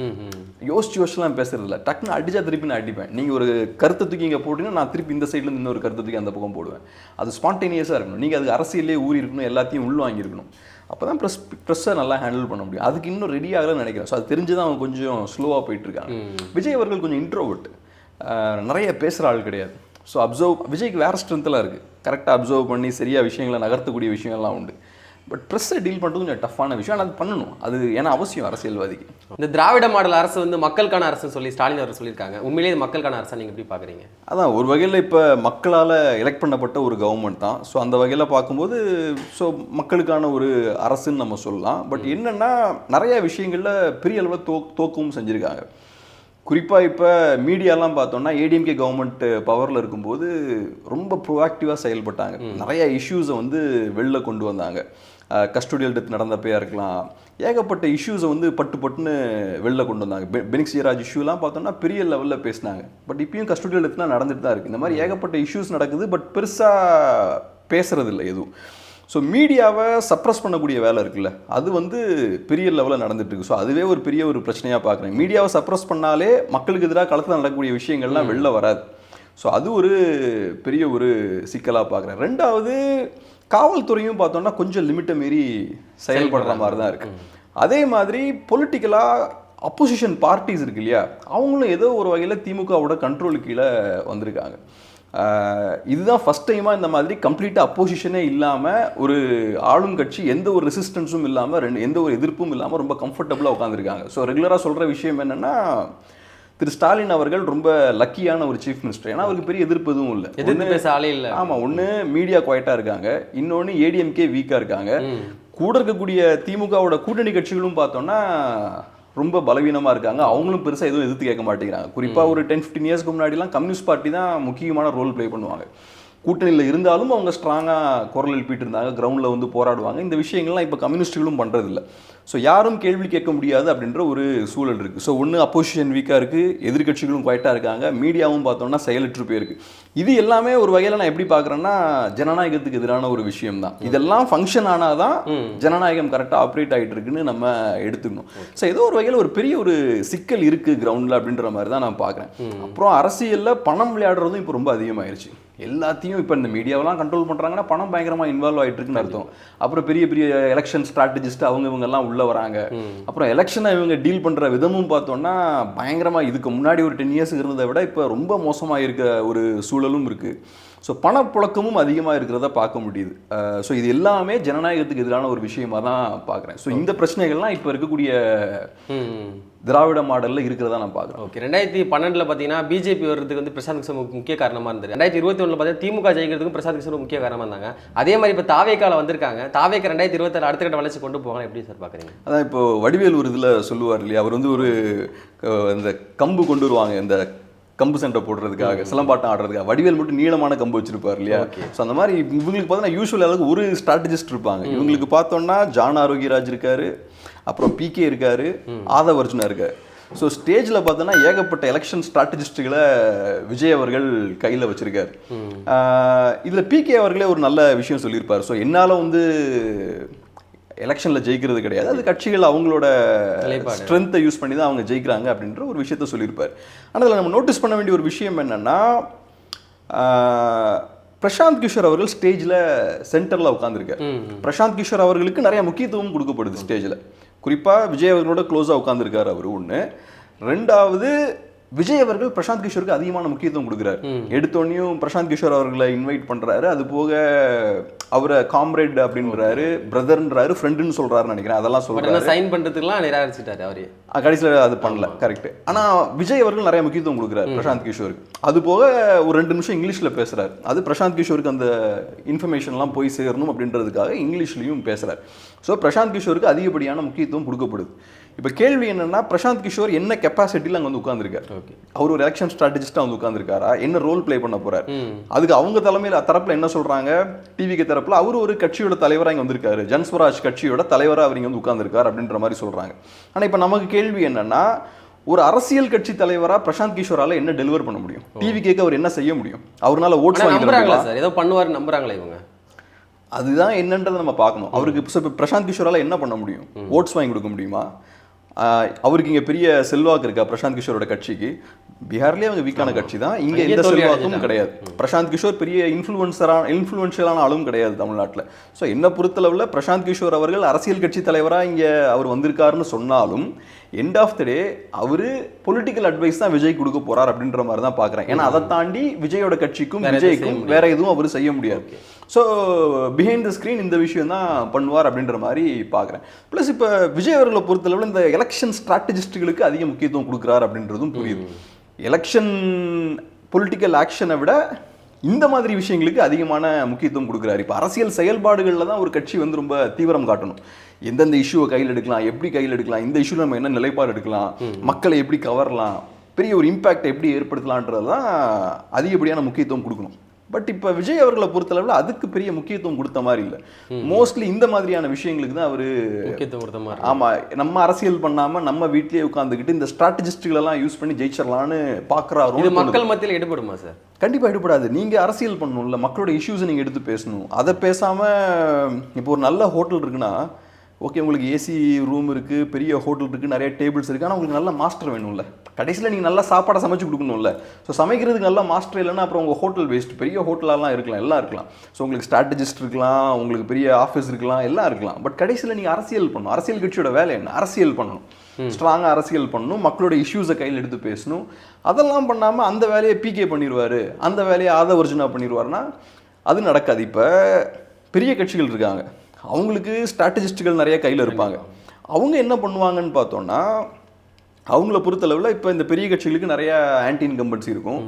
யோசிச்சு யோசிச்சுலாம் பேசுறது இல்ல. டக்குன்னு அடிச்சா திருப்பி நான் அடிப்பேன். நீங்கள் ஒரு கருத்தை தூக்கி இங்கே போட்டீங்கன்னா நான் திருப்பி இந்த சைட்லேருந்து இன்னொரு கருத்தை தூக்கி அந்த பக்கம் போடுவேன். அது ஸ்பான்டேனியஸாக இருக்கணும். நீங்கள் அதுக்கு அரசியலே ஊறி இருக்கணும் எல்லாத்தையும் உள் வாங்கியிருக்கணும். அப்போ தான் ப்ரெஸ் ப்ரெஸ்ஸை நல்லா ஹேண்டில் பண்ண முடியும். அதுக்கு இன்னும் ரெடி ஆகலன்னு நினைக்கிறேன். ஸோ அது தெரிஞ்சு தான் அவங்க கொஞ்சம் ஸ்லோவாக போயிட்டு இருக்காங்க விஜய் அவர்கள் கொஞ்சம் இன்ட்ரோவர்ட் நிறைய பேசுகிற ஆள் கிடையாது. ஸோ அப்சர்வ் விஜய்க்கு வேறு ஸ்ட்ரென்த்லாம் இருக்குது கரெக்டாக அப்சர்வ் பண்ணி சரியாக விஷயங்களை நகர்த்தக்கூடிய விஷயங்கள்லாம் உண்டு. பட் ப்ரெஸ்ஸை டீல் பண்ணுறது கொஞ்சம் டஃப்பான விஷயம். ஆனால் அது பண்ணணும். அது ஏன்னா அவசியம் அரசியல்வாதிக்கு. இந்த திராவிட மாடல் அரசு வந்து மக்களுக்கான அரசுன்னு சொல்லி ஸ்டாலின் அவர் சொல்லியிருக்காங்க. உண்மையிலேயே மக்களுக்கான அரசா நீங்க எப்படி பாக்குறீங்க அதான் ஒரு வகையில் இப்போ மக்களால் எலெக்ட் பண்ணப்பட்ட ஒரு கவர்மெண்ட் தான். ஸோ அந்த வகையில் பார்க்கும்போது ஸோ மக்களுக்கான ஒரு அரசுன்னு நம்ம சொல்லலாம். பட் என்னென்னா நிறைய விஷயங்களில் பெரிய அளவில் தோ தோக்கவும் செஞ்சுருக்காங்க. குறிப்பாக இப்போ மீடியாலாம் பார்த்தோம்னா ஏடிஎம்கே கவர்மெண்ட் பவரில் இருக்கும்போது ரொம்ப ப்ரோஆக்டிவாக செயல்பட்டாங்க. நிறைய இஷ்யூஸை வந்து வெளில கொண்டு வந்தாங்க. கஸ்டோடியல் டெத் நடந்தப்பையா இருக்கலாம். ஏகப்பட்ட இஷ்யூஸை வந்து பட்டு பட்டுன்னு வெளில கொண்டு வந்தாங்க. பெ- ஜெயராஜ் இஷ்யூலாம் பார்த்தோம்னா பெரிய லெவலில் பேசினாங்க. பட் இப்பயும் கஸ்டோடியல் டெத்லாம் நடந்துட்டு தான் இருக்குது இந்த மாதிரி ஏகப்பட்ட இஷ்யூஸ் நடக்குது பட் பெருசாக பேசுறது இல்லை எதுவும். ஸோ மீடியாவை சப்ரஸ் பண்ணக்கூடிய வேலை இருக்குல்ல. அது வந்து பெரிய லெவலில் நடந்துட்டு இருக்கு. ஸோ அதுவே ஒரு பெரிய ஒரு பிரச்சனையாக பார்க்குறேன் மீடியாவை சப்ரஸ் பண்ணாலே மக்களுக்கு எதிராக களத்தில் நடக்கக்கூடிய விஷயங்கள்லாம் வெளில வராது. ஸோ அது ஒரு பெரிய ஒரு சிக்கலாக பார்க்குறேன் ரெண்டாவது காவல்துறையும் பார்த்தோம்னா கொஞ்சம் லிமிட்டை மீறி செயல்படுற மாதிரி தான் இருக்கு. அதே மாதிரி பொலிட்டிக்கலாக அப்போசிஷன் பார்ட்டிஸ் இருக்கு இல்லையா? அவங்களும் ஏதோ ஒரு வகையில் திமுகவோட கண்ட்ரோல் கீழே வந்திருக்காங்க. இதுதான் ஃபர்ஸ்ட் டைமாக இந்த மாதிரி கம்ப்ளீட்டாக அப்போசிஷனே இல்லாமல் ஒரு ஆளும் கட்சி எந்த ஒரு ரெசிஸ்டன்ஸும் இல்லாமல் ரெண்டு எந்த ஒரு எதிர்ப்பும் இல்லாமல் ரொம்ப கம்ஃபர்டபுளாக உட்காந்துருக்காங்க ஸோ ரெகுலராக சொல்கிற விஷயம் என்னென்னா திரு ஸ்டாலின் அவர்கள் ரொம்ப லக்கியான ஒரு சீஃப் மினிஸ்டர் ஏன்னா அவருக்கு பெரிய எதிர்ப்பு எதுவும் இல்லை. எதிர்த்து பேச ஆளே இல்ல. ஆமா ஒண்ணு மீடியா குவைட்டா இருக்காங்க. இன்னொன்னு ஏடிஎம்கே வீக்கா இருக்காங்க. கூட இருக்கக்கூடிய திமுகவோட கூட்டணி கட்சிகளும் பார்த்தோம்னா ரொம்ப பலவீனமா இருக்காங்க. அவங்களும் பெருசா எதுவும் எதிர்த்து கேட்க மாட்டேங்கிறாங்க. குறிப்பா ஒரு டென் ஃபிஃப்டீன் இயர்ஸ்க்கு முன்னாடிலாம் கம்யூனிஸ்ட் பார்ட்டி தான் முக்கியமான ரோல் ப்ளே பண்ணுவாங்க. கூட்டணியில் இருந்தாலும் அவங்க ஸ்ட்ராங்காக குரல் எழுப்பிட்டு இருந்தாங்க. கிரவுண்டில் வந்து போராடுவாங்க. இந்த விஷயங்கள்லாம் இப்போ கம்யூனிஸ்டுகளும் பண்ணுறதில்ல ஸோ யாரும் கேள்வி கேட்க முடியாது அப்படின்ற ஒரு சூழல் இருக்குது ஸோ ஒன்று அப்போசிஷன் வீக்காக இருக்குது எதிர்க்கட்சிகளும் குவைட்டாக இருக்காங்க மீடியாவும் பார்த்தோம்னா செயலற்று போயிருக்கு. இது எல்லாமே ஒரு வகையில் நான் எப்படி பார்க்குறேன்னா ஜனநாயகத்துக்கு எதிரான ஒரு விஷயம் தான் இதெல்லாம் ஃபங்க்ஷன் ஆனால் தான் ஜனநாயகம் கரெக்டாக ஆப்ரேட் ஆகிட்டு இருக்குன்னு நம்ம எடுத்துக்கணும். ஸோ ஏதோ ஒரு வகையில் ஒரு பெரிய ஒரு சிக்கல் இருக்குது கிரவுண்டில் அப்படின்ற மாதிரி தான் நான் பார்க்குறேன். அப்புறம் அரசியலில் பணம் விளையாடுறதும் இப்போ ரொம்ப அதிகமாயிருச்சு. எல்லாத்தையும் இப்போ இந்த மீடியாவெல்லாம் கண்ட்ரோல் பண்ணுறாங்கன்னா பணம் பயங்கரமாக இன்வால்வ் ஆகிட்டு இருக்குன்னு அர்த்தம் அப்புறம் பெரிய பெரிய எலெக்ஷன் ஸ்ட்ராட்டஜிஸ்ட் அவங்க இவங்க எல்லாம் உள்ள வராங்க. அப்புறம் எலெக்ஷனை இவங்க டீல் பண்ற விதமும் பார்த்தோம்னா பயங்கரமா இதுக்கு முன்னாடி ஒரு டென் இயர்ஸ் இருந்ததை விட இப்போ ரொம்ப மோசமா இருக்க ஒரு சூழலும் இருக்கு. ஸோ பணப்புழக்கமும் அதிகமாக இருக்கிறத பார்க்க முடியுது. ஸோ இது எல்லாமே ஜனநாயகத்துக்கு எதிரான ஒரு விஷயமா தான் பார்க்குறேன். ஸோ இந்த பிரச்சனைகள்லாம் இப்போ இருக்கக்கூடிய. திராவிட மாடலில் இருக்கிறதா நான் பார்க்குறேன். ஓகே ரெண்டாயிரத்தி பன்னெண்டுல பார்த்தீங்கன்னா பிஜேபி வர்றதுக்கு வந்து பிரசாந்த் கிஷோர் முக்கிய- முக்கிய காரணமா இருந்தது. ரெண்டாயிரத்தி இருபத்தி ஒண்ணுல பார்த்தீங்கன்னா திமுக ஜெயிக்கிறதுக்கும் பிரசாந்த் கிஷோர் முக்கிய காரணமா இருந்தாங்க. அதே மாதிரி இப்போ தாவேக்கால வந்திருக்காங்க. தாவேக்க ரெண்டாயிரத்தி இருபத்தாறு அடுத்த கட்ட வளர்ச்சி கொண்டு போகலாம் எப்படி சார் பாக்குறீங்க அதான் இப்போ வடிவேல் ஒரு இதில் சொல்லுவார் இல்லையா? அவர் வந்து ஒரு இந்த கம்பு கொண்டு வருவாங்க. இந்த கம்பு சண்டை போடுறதுக்காக சிலம்பாட்டம் ஆடுறதுக்காக வடிவேல் மட்டும் நீளமான கம்பு வச்சிருப்பார் இல்லையா? ஸோ அந்த மாதிரி இவங்களுக்கு பார்த்தீங்கன்னா யூஸ்வல் அளவுக்கு ஒரு ஸ்ட்ராட்டஜிஸ்ட் இருப்பாங்க. இவங்களுக்கு பார்த்தோம்னா ஜான் ஆரோக்கியராஜ் இருக்காரு அப்புறம் பிகே இருக்காரு ஆதவ அர்ஜுனா இருக்காரு. ஸோ ஸ்டேஜில் பார்த்தோன்னா ஏகப்பட்ட எலெக்ஷன் ஸ்ட்ராட்டஜிஸ்ட்டுகளை விஜய் அவர்கள் கையில் வச்சிருக்காரு. இதில் பிகே அவர்களே ஒரு நல்ல விஷயம் சொல்லியிருப்பார். ஸோ என்னால் வந்து எலெக்ஷனில் ஜெயிக்கிறது கிடையாது. அது கட்சிகள் அவங்களோட. ஸ்ட்ரென்த்தை யூஸ் பண்ணி தான் அவங்க ஜெயிக்கிறாங்க அப்படின்ற ஒரு விஷயத்த சொல்லியிருப்பார். ஆனால் அதில் நம்ம நோட்டீஸ் பண்ண வேண்டிய ஒரு விஷயம் என்னன்னா பிரசாந்த் கிஷோர் அவர்கள் ஸ்டேஜில் சென்டரில் உட்காந்துருக்காரு பிரசாந்த் கிஷோர் அவர்களுக்கு நிறைய முக்கியத்துவம் கொடுக்கப்படுது ஸ்டேஜில் குறிப்பாக விஜய் அவர்களோட க்ளோஸாக உட்காந்துருக்காரு அவர் ஒன்று ரெண்டாவது விஜய் அவர்கள் பிரசாந்த் கிஷோருக்கு அதிகமான முக்கியத்துவம் கொடுக்குறாரு. எடுத்தோடனையும் பிரசாந்த் கிஷோர் அவர்களை இன்வைட் பண்றாரு. அது போக அவரை காம்ரேட் அப்படின்றாரு பிரதர்ன்றாரு ஃப்ரெண்டுன்னு சொல்றாருன்னு நினைக்கிறேன். அதெல்லாம் என்ன சைன் பண்ணுறதுக்குலாம் நிராகரிச்சிட்டாரு அவரே. கடைசியில் அது பண்ணல. கரெக்ட் ஆனா விஜய் அவர்கள் நிறைய முக்கியத்துவம் கொடுக்குறாரு பிரசாந்த் கிஷோருக்கு. அது போக ஒரு ரெண்டு நிமிஷம் இங்கிலீஷ்ல பேசுறாரு. அது பிரசாந்த் கிஷோருக்கு அந்த இன்ஃபர்மேஷன்லாம் போய் சேரணும் அப்படின்றதுக்காக இங்கிலீஷ்லயும் பேசுறாரு. ஸோ பிரசாந்த் கிஷோருக்கு அதிகப்படியான முக்கியத்துவம் கொடுக்கப்படுது. இப்போ கேள்வி என்னன்னா பிரசாந்த் கிஷோர் என்ன கெப்பாசிட்டியில் அங்கே வந்து உட்காந்துருக்காரு ஓகே. அவர் ஒரு எலெக்ஷன் ஸ்ட்ராட்டஜிஸ்டாக வந்து உட்காந்துருக்காரா என்ன ரோல் ப்ளே பண்ண போறாரு? அதுக்கு அவங்க தலைமையில் தரப்புல என்ன சொல்றாங்க? டிவிக்கு தரப்புல அவர் ஒரு கட்சியோட தலைவராக இங்கே வந்திருக்காரு. ஜன்ஸ்வராஜ் கட்சியோட தலைவராக அவர் இங்கே வந்து உட்கார்ந்திருக்காரு அப்படின்ற மாதிரி சொல்றாங்க. ஆனா இப்போ நமக்கு கேள்வி என்னன்னா ஒரு அரசியல் கட்சி தலைவரா பிரசாந்த் கிஷோரால என்ன டெலிவர் பண்ண முடியும்? டிவி கேக்கு அவர் என்ன செய்ய முடியும்? அவர்னால ஓட்ஸ் ஆனா நம்புறாங்களா வாங்கி சார்? ஏதோ பண்ணுவாரு நம்புறாங்களா இவங்க? அதுதான் என்னன்றதை நம்ம பார்க்கணும். அவருக்கு பிரசாந்த் கிஷோரால என்ன பண்ண முடியும்? ஓட்ஸ் வாங்கி கொடுக்க முடியுமா? அவருக்கு இங்க பெரிய செல்வாக்கு இருக்கா பிரசாந்த் கிஷோரோட கட்சிக்கு? பீகார்லயே அவங்க வீக்கான கட்சி தான். இங்க எந்த செல்வாக்கும். கிடையாது. பிரசாந்த் கிஷோர் பெரிய இன்ஃப்ளூயன்சரான இன்ஃப்ளூயன்ஷியலான ஆளும் கிடையாது தமிழ்நாட்டில். ஸோ என்ன பொறுத்தளவில் பிரசாந்த் கிஷோர் அவர்கள் அரசியல் கட்சி தலைவராக இங்கே அவர் வந்திருக்காருன்னு சொன்னாலும் எண்ட் ஆஃப் த டே அவர் பொலிட்டிக்கல் அட்வைஸ் தான் விஜய் கொடுக்க போறார் அப்படின்ற மாதிரி தான் பார்க்குறேன் ஏன்னா அதை தாண்டி விஜயோட கட்சிக்கும் விஜய்க்கும். வேற எதுவும் அவர் செய்ய முடியாது. ஸோ பிஹைண்ட் த ஸ்க்ரீன் இந்த விஷயம் தான் பண்ணுவார் அப்படின்ற மாதிரி பார்க்குறேன். ப்ளஸ் இப்போ விஜய் அவர்களை பொறுத்தளவில் இந்த எலெக்ஷன் ஸ்ட்ராட்டஜிஸ்ட்டுகளுக்கு அதிக முக்கியத்துவம் கொடுக்குறாரு அப்படின்றதும் புரியுது. எலெக்ஷன் பொலிட்டிக்கல் ஆக்ஷனை விட இந்த மாதிரி விஷயங்களுக்கு அதிகமான முக்கியத்துவம் கொடுக்குறாரு. இப்போ அரசியல் செயல்பாடுகளில் தான் ஒரு கட்சி வந்து ரொம்ப தீவிரம் காட்டணும். எந்தெந்த இஷ்யூவை கையில் எடுக்கலாம் எப்படி கையில் எடுக்கலாம் இந்த இஷ்யூவில் நம்ம என்ன நிலைப்பாடு எடுக்கலாம் மக்களை எப்படி கவரலாம் பெரிய ஒரு இம்பாக்ட் எப்படி ஏற்படுத்தலான்றது தான் அதிகப்படியான முக்கியத்துவம் கொடுக்கணும். பட் இப்போ விஜய் அவர்களை பொறுத்தளவில் அதுக்கு பெரிய முக்கியத்துவம் கொடுத்த மாதிரி இல்லை. மோஸ்ட்லி இந்த மாதிரியான விஷயங்களுக்கு தான் அவர் முக்கியத்துவம் கொடுத்த மாதிரி. ஆமா நம்ம அரசியல் பண்ணாம நம்ம வீட்லயே உட்காந்துக்கிட்டு இந்த ஸ்ட்ராட்டஜிஸ்டுகளெல்லாம் யூஸ் பண்ணி ஜெயிச்சிடலான்னு பாக்குறாரு இது மக்கள் மத்தியில் எடுபடுமா சார் கண்டிப்பா எடுபடாது நீங்க அரசியல் பண்ணணும்ல மக்களோட இஷ்யூஸை நீங்க எடுத்து பேசணும். அதை பேசாம இப்போ ஒரு நல்ல ஹோட்டல் இருக்குன்னா ஓகே உங்களுக்கு ஏசி ரூம் இருக்கு பெரிய ஹோட்டல் இருக்கு நிறைய டேபிள்ஸ் இருக்கு. ஆனால் உங்களுக்கு நல்ல மாஸ்டர் வேணும்ல. கடைசியில் நீங்கள் நல்லா சாப்பாடை சமைச்சு கொடுக்கணும்ல. ஸோ சமைக்கிறதுக்கு நல்ல மாஸ்டர் இல்லைன்னா அப்புறம் உங்கள் ஹோட்டல் வேஸ்ட் பெரிய ஹோட்டலெல்லாம் இருக்கலாம் எல்லாம் இருக்கலாம். ஸோ உங்களுக்கு ஸ்ட்ராட்டஜிஸ்ட் இருக்கலாம் உங்களுக்கு பெரிய ஆஃபீஸ் இருக்கலாம் எல்லாம் இருக்கலாம். பட் கடைசியில் நீங்கள் அரசியல் பண்ணணும். அரசியல் கட்சியோட வேலை என்ன? அரசியல் பண்ணணும். ஸ்ட்ராங்காக அரசியல் பண்ணணும். மக்களோட இஷ்யூஸை கையில் எடுத்து பேசணும். அதெல்லாம் பண்ணாமல் அந்த வேலையை பிகே பண்ணிடுவாரு அந்த வேலையை ஆதவர்ஜனா பண்ணிடுவாருன்னா அது நடக்காது. இப்போ பெரிய கட்சிகள் இருக்காங்க. அவங்களுக்கு ஸ்ட்ராட்டஜிஸ்ட்டுகள் நிறைய கையில் இருப்பாங்க. அவங்க என்ன பண்ணுவாங்கன்னு பார்த்தோம்னா அவங்கள பொறுத்தளவில் இப்போ இந்த பெரிய கட்சிகளுக்கு நிறைய ஆன்டி இன்கம்பன்சி இருக்கும்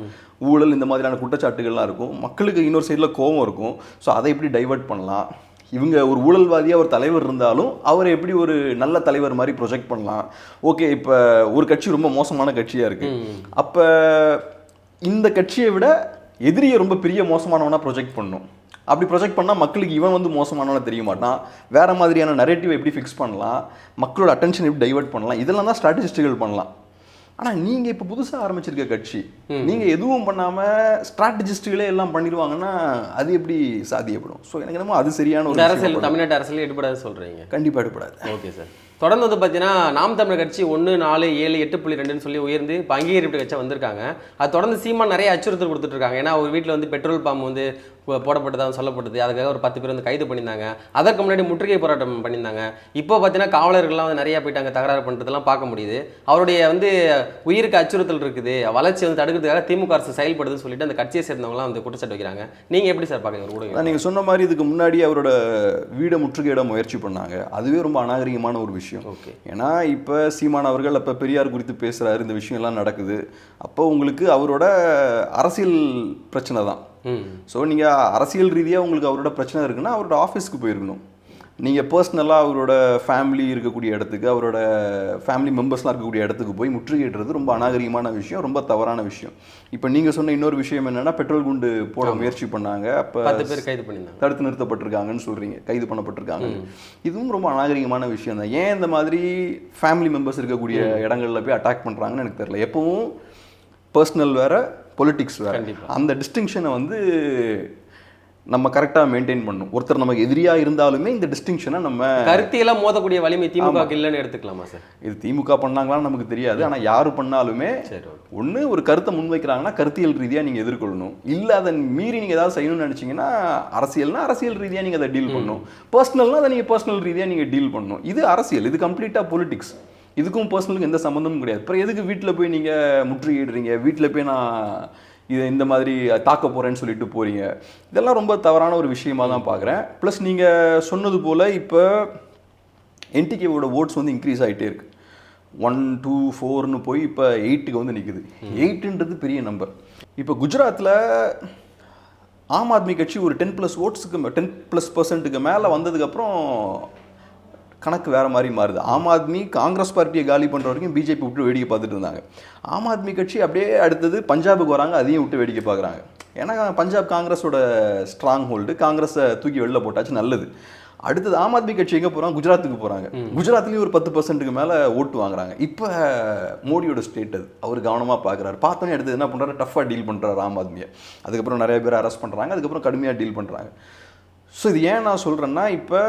ஊழல் இந்த மாதிரியான குற்றச்சாட்டுகள்லாம் இருக்கும். மக்களுக்கு இன்னொரு சைடில் கோவம் இருக்கும். ஸோ அதை எப்படி டைவர்ட் பண்ணலாம்? இவங்க ஒரு ஊழல்வாதியாக ஒரு தலைவர் இருந்தாலும் அவரை எப்படி ஒரு நல்ல தலைவர் மாதிரி ப்ரொஜெக்ட் பண்ணலாம்? ஓகே இப்போ ஒரு கட்சி ரொம்ப மோசமான கட்சியாக இருக்குது அப்போ இந்த கட்சியை விட எதிரியை ரொம்ப பெரிய மோசமானவனா ப்ரொஜெக்ட் பண்ணும். அப்படி ப்ரொஜெக்ட் பண்ணால் மக்களுக்கு இவன் வந்து மோசமானவன தெரிய மாட்டான். வேற மாதிரியான நரேட்டிவ் எப்படி ஃபிக்ஸ் பண்ணலாம்? மக்களோட அட்டென்ஷன் எப்படி டைவர்ட் பண்ணலாம்? இதெல்லாம் தான் ஸ்ட்ராட்டஜிஸ்ட்டுகள் பண்ணலாம். ஆனால் நீங்கள் இப்போ புதுசாக ஆரம்பிச்சிருக்க கட்சி நீங்கள் எதுவும் பண்ணாமல் ஸ்ட்ராட்டஜிஸ்ட்டுகளே எல்லாம் பண்ணிடுவாங்கன்னா அது எப்படி சாத்தியப்படும்? ஸோ எனக்கு என்னமோ அது சரியான ஒரு அரசியல் தமிழ்நாட்டு அரசியல் எடுபடாது சொல்றீங்க. கண்டிப்பாக எடுப்படாது ஓகே சார். தொடர்ந்து வந்து பார்த்தீங்கன்னா நாம் தமிழர் கட்சி ஒன்று நாலு ஏழு எட்டு புள்ளி ரெண்டுன்னு சொல்லி உயர்ந்து இப்போ அங்கீகரிப்பு கட்சி வந்திருக்காங்க. அது தொடர்ந்து சீமான் நிறைய அச்சுறுத்தல் கொடுத்துட்டு இருக்காங்க. ஏன்னா ஒரு வீட்டில் வந்து பெட்ரோல் பம்ப் வந்து போடப்பட்டதாக சொல்லப்பட்டது. அதுக்காக ஒரு பத்து பேர் வந்து கைது பண்ணியிருந்தாங்க. அதற்கு முன்னாடி முற்றுகை போராட்டம் பண்ணியிருந்தாங்க. இப்போ பார்த்தீங்கன்னா காவலர்கள்லாம் வந்து நிறைய போயிட்டாங்க. தகராறு பண்ணுறதெல்லாம் பார்க்க முடியுது. அவருடைய வந்து உயிருக்கு அச்சுறுத்தல் இருக்குது. வளர்ச்சி வந்து தடுக்கிறதுக்காக திமுக அரசு செயல்படுதுன்னு சொல்லிட்டு அந்த கட்சியை சேர்ந்தவங்களாம் வந்து குற்றச்சாட்டு வைக்கிறாங்க. நீங்கள் எப்படி சார் பார்க்குறீங்க? ஊடகம் அதான் நீங்க சொன்ன மாதிரி இதுக்கு முன்னாடி அவரோட வீடை முற்றுகையிட முயற்சி பண்ணாங்க. அதுவே ரொம்ப அநாகரிகமான ஒரு விஷயம். ஓகே. ஏன்னா இப்போ சீமான் அவர்கள் அப்போ பெரியார் குறித்து பேசுறாரு. இந்த விஷயம் எல்லாம் நடக்குது. அப்போ உங்களுக்கு அவரோட அரசியல் பிரச்சனை தான். ஸோ நீங்கள் அரசியல் ரீதியாக உங்களுக்கு அவரோட பிரச்சனை இருக்குன்னா அவரோட ஆஃபீஸ்க்கு போயிருக்கணும். நீங்கள் பர்சனலாக அவரோட ஃபேமிலி இருக்கக்கூடிய இடத்துக்கு அவரோட ஃபேமிலி மெம்பர்ஸ்லாம் இருக்கக்கூடிய இடத்துக்கு போய் முற்றுகையிடுறது ரொம்ப அநாகரிகமான விஷயம் ரொம்ப தவறான விஷயம். இப்போ நீங்கள் சொன்ன இன்னொரு விஷயம் என்னன்னா பெட்ரோல் குண்டு போட முயற்சி பண்ணாங்க. அப்போ பத்து பேர் கைது பண்ணியிருந்தாங்க. தடுத்து நிறுத்தப்பட்டிருக்காங்கன்னு சொல்றீங்க. கைது பண்ணப்பட்டிருக்காங்க. இதுவும் ரொம்ப அநாகரிகமான விஷயம் தான். ஏன் இந்த மாதிரி ஃபேமிலி மெம்பர்ஸ் இருக்கக்கூடிய இடங்கள்ல போய் அட்டாக் பண்றாங்கன்னு எனக்கு தெரியல. எப்பவும் பர்சனல் வேற பொலிட்டிக்ஸ் வேற. அந்த டிஸ்டிங்ஷனை வந்து நம்ம கரெக்டாக மெயின்டைன் பண்ணணும். ஒருத்தர் நமக்கு எதிரியாக இருந்தாலுமே இந்த டிஸ்டிங்ஷனை நம்ம கருத்தியெல்லாம் மோதக்கூடிய வலிமை திமுக இல்லைன்னு எடுத்துக்கலாமா சார்? இது திமுக பண்ணாங்களான்னு நமக்கு தெரியாது. ஆனால் யார் பண்ணாலுமே ஒன்று ஒரு கருத்தை முன்வைக்கிறாங்கன்னா கருத்தியல் ரீதியாக நீங்கள் எதிர்கொள்ளணும். இல்லை அதை மீறி நீங்கள் ஏதாவது செய்யணும்னு நினச்சிங்கன்னா அரசியல்னா அரசியல் ரீதியாக நீங்கள் அதை டீல் பண்ணணும். பர்சனல்னா அதை நீங்கள் பர்சனல் ரீதியாக நீங்கள் டீல் பண்ணணும். இது அரசியல். இது கம்ப்ளீட்டாக பொலிட்டிக்ஸ் இதுக்கும் பர்சனலுக்கும் எந்த சம்மந்தமும் கிடையாது. அப்புறம் எதுக்கு வீட்டில் போய் நீங்கள் முற்றுகையிடுறீங்க? வீட்டில் போய் நான் இதை இந்த மாதிரி தாக்க போகிறேன்னு சொல்லிட்டு போகிறீங்க இதெல்லாம் ரொம்ப தவறான ஒரு விஷயமா தான் பார்க்குறேன் ப்ளஸ் நீங்கள் சொன்னது போல் இப்போ என்டிகேவோட ஓட்ஸ் வந்து இன்க்ரீஸ் ஆகிட்டே இருக்குது ஒன் டூ ஃபோர்னு போய் இப்போ எயிட்டுக்கு வந்து நிற்குது எயிட்டுன்றது பெரிய நம்பர் இப்போ குஜராத்தில் ஆம் ஆத்மி கட்சி ஒரு டென் ப்ளஸ் ஓட்ஸுக்கு டென் ப்ளஸ் பர்சன்ட்டுக்கு மேலே வந்ததுக்கப்புறம் கணக்கு வேற மாதிரி மாறுது. ஆம் ஆத்மி காங்கிரஸ் பார்ட்டியை காலி பண்ணுற வரைக்கும் பிஜேபி விட்டு வேடிக்கை பார்த்துட்டு இருந்தாங்க. ஆம் ஆத்மி கட்சி அப்படியே அடுத்தது பஞ்சாபுக்கு வராங்க அதையும் விட்டு வேடிக்கை பார்க்குறாங்க. ஏன்னா பஞ்சாப் காங்கிரஸோட ஸ்ட்ராங் ஹோல்டு காங்கிரஸை தூக்கி வெளில போட்டாச்சு நல்லது. அடுத்தது ஆம் ஆத்மி கட்சி எங்கே போகிறாங்க குஜராத்துக்கு போகிறாங்க குஜராத்லேயும் ஒரு பத்து பர்சன்ட்டுக்கு மேலே ஓட்டு வாங்குறாங்க. இப்போ மோடியோட ஸ்டேட் அது. அவர் கவனமாக பார்க்குறாரு. பார்த்தோன்னே அடுத்தது என்ன பண்ணுறாரு டஃப்பாக டீல் பண்ணுறாரு ஆம் ஆத்மியை. அதுக்கப்புறம் நிறைய பேர் அரெஸ்ட் பண்ணுறாங்க அதுக்கப்புறம் கடுமையாக டீல் பண்ணுறாங்க ஸோ இது ஏன் நான் சொல்கிறேன்னா இப்போ